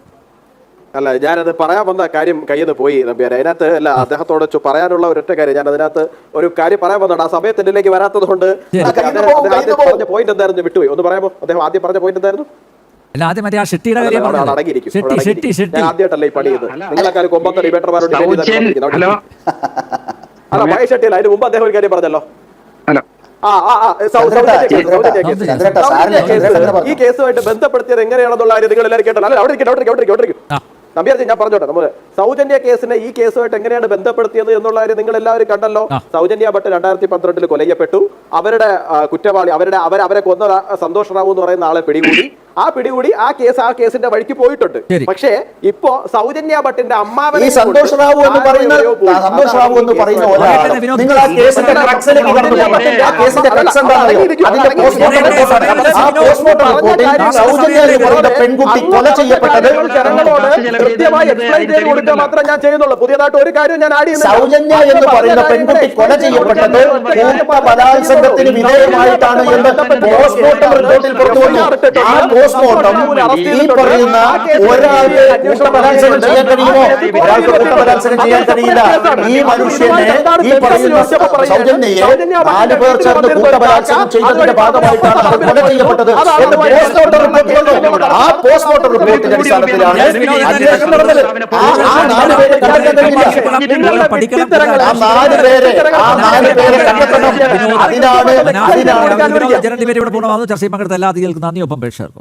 അല്ല ഞാനത് പറയാൻ വന്ന കാര്യം കയ്യിൽ നിന്ന് പോയി നമ്പ്യാരെ. അതിനകത്ത് അല്ല അദ്ദേഹത്തോട് പറയാനുള്ള ഒരൊറ്റ കാര്യം. ഞാൻ അതിനകത്ത് ഒരു കാര്യം പറയാൻ വന്നതാണ്. ആ സമയത്ത് എന്നിലേക്ക് വരാത്തത് കൊണ്ട് പറഞ്ഞ പോയിന്റ് എന്തായിരുന്നു? വിട്ടുപോയി. ഒന്ന് പറയാമോ? അദ്ദേഹം ആദ്യം പറഞ്ഞ പോയിന്റ് എന്തായിരുന്നു? അല്ല ആദ്യം മറ്റേ ആ ഷെട്ടിയുടെ കാര്യം അവിടെ അടങ്ങിയിരിക്കും. ഷെട്ടി ഷെട്ടി ഞാൻ ആദ്യമായിട്ടല്ല ഈ പണി ചെയ്യുന്നത് നിങ്ങളെക്കാൾ കൊമ്പത്തെ ഡിബേറ്റർമാരോട് debate ചെയ്താണ് സൗജൻ പറഞ്ഞിരിക്കുന്നത്. ഹലോ? അല്ല മഹേഷ് ഷെട്ടിയല്ല അതിന് മുമ്പ് അദ്ദേഹം ഒരു കാര്യം പറഞ്ഞല്ലോ. ഹലോ. ഈ കേസുമായിട്ട് ബന്ധപ്പെടുത്തിയത് എങ്ങനെയാണെന്നുള്ള കാര്യം നിങ്ങൾ എല്ലാവരും കേട്ടോ അല്ല അവിടെ ഇരിക്കട്ടെ അവിടെ ഇരിക്കട്ടെ. നമ്പ്യാർജി ഞാൻ പറഞ്ഞോട്ടെ നമ്മൾ സൗജന്യ കേസിനെ ഈ കേസുമായിട്ട് എങ്ങനെയാണ് ബന്ധപ്പെടുത്തിയത് എന്നുള്ള കാര്യം നിങ്ങൾ എല്ലാവരും കണ്ടല്ലോ. സൗജന്യ ഭട്ട് രണ്ടായിരത്തി പന്ത്രണ്ടിൽ കൊലയ്യപ്പെട്ടു അവരുടെ കുറ്റവാളി അവരുടെ അവർ അവരെ കൊന്ന സന്തോഷ് റാവു എന്ന് പറയുന്ന ആളെ പിടികൂടി. ആ പിടികൂടി ആ കേസ് ആ കേസിന്റെ വഴിക്ക് പോയിട്ടുണ്ട്. പക്ഷേ ഇപ്പോ സൗജന്യ ഭട്ടിന്റെ അമ്മാവനെ ഈ സന്തോഷ് റാവു എന്ന് പറയുന്ന സന്തോഷ് റാവു എന്ന് പറയുന്ന ഒരാൾ നിങ്ങൾ ആ കേസിന്റെ. ആ കേസിന്റെ പോസ്റ്റ്മോർട്ടം റിപ്പോർട്ടാണ്. ആ പോസ്റ്റ്മോർട്ടം റിപ്പോർട്ടിൽ സൗജന്യ എന്ന് പറയുന്ന പെൺകുട്ടി കൊല ചെയ്യപ്പെട്ടത് കൃത്യമായി എക്സ്പ്ലെയിൻ ചെയ്ത് കൊടുക്കുക മാത്രമേ ഞാൻ ചെയ്യുന്നുള്ളൂ. പുതിയതായിട്ട് ഒരു കാര്യം ഞാൻ ആഡ്. സൗജന്യ എന്ന് പറയുന്ന പെൺകുട്ടി കൊല ചെയ്യപ്പെട്ടത് ബലാത്സംഗത്തിന് വിധേയമായിട്ടാണ് എന്ന് പോസ്റ്റ്മോർട്ടം റിപ്പോർട്ടിൽ പുറത്തു വന്നു ആ പോസ്റ്റ്മോർട്ടം ഈ പറയുന്ന ഒരാൾക്ക് കൂട്ട ബലാത്സംഗം ചെയ്യാൻ കഴിയുമോ? ഒരാൾക്ക് കൂട്ട ചെയ്യാൻ കഴിയില്ല. ഈ മനുഷ്യനെ ഈ പറയുന്ന സൗജന്യയെ നാല് പേർ ചേർന്ന് കൂട്ട ചെയ്തതിന്റെ ഭാഗമായിട്ടാണ് അവർ കൊല ചെയ്യപ്പെട്ടത് എന്ന് പോസ്റ്റ്മോർട്ടം റിപ്പോർട്ട് വന്നു ആ പോസ്റ്റ്മോർട്ടം റിപ്പോർട്ടിന്റെ അടിസ്ഥാനത്തിലാണ് അന്വേഷണം നടന്നത്. ആ ആ നാല് പേരെ കണ്ടെത്താൻ ആ നാല് പേരെ ആ നാല് പേരെ കണ്ടെത്തണം. അതിനാണ് അതിനാണ് ജനറൽ ഡിബേറ്റ് ഇവിടെ പൂർണമാകുന്നു. ചർച്ചയിൽ പങ്കെടുത്ത എല്ലാ അതിഥികൾക്കും നന്ദി. ഒപ്പം പ്രേക്ഷകർക്കും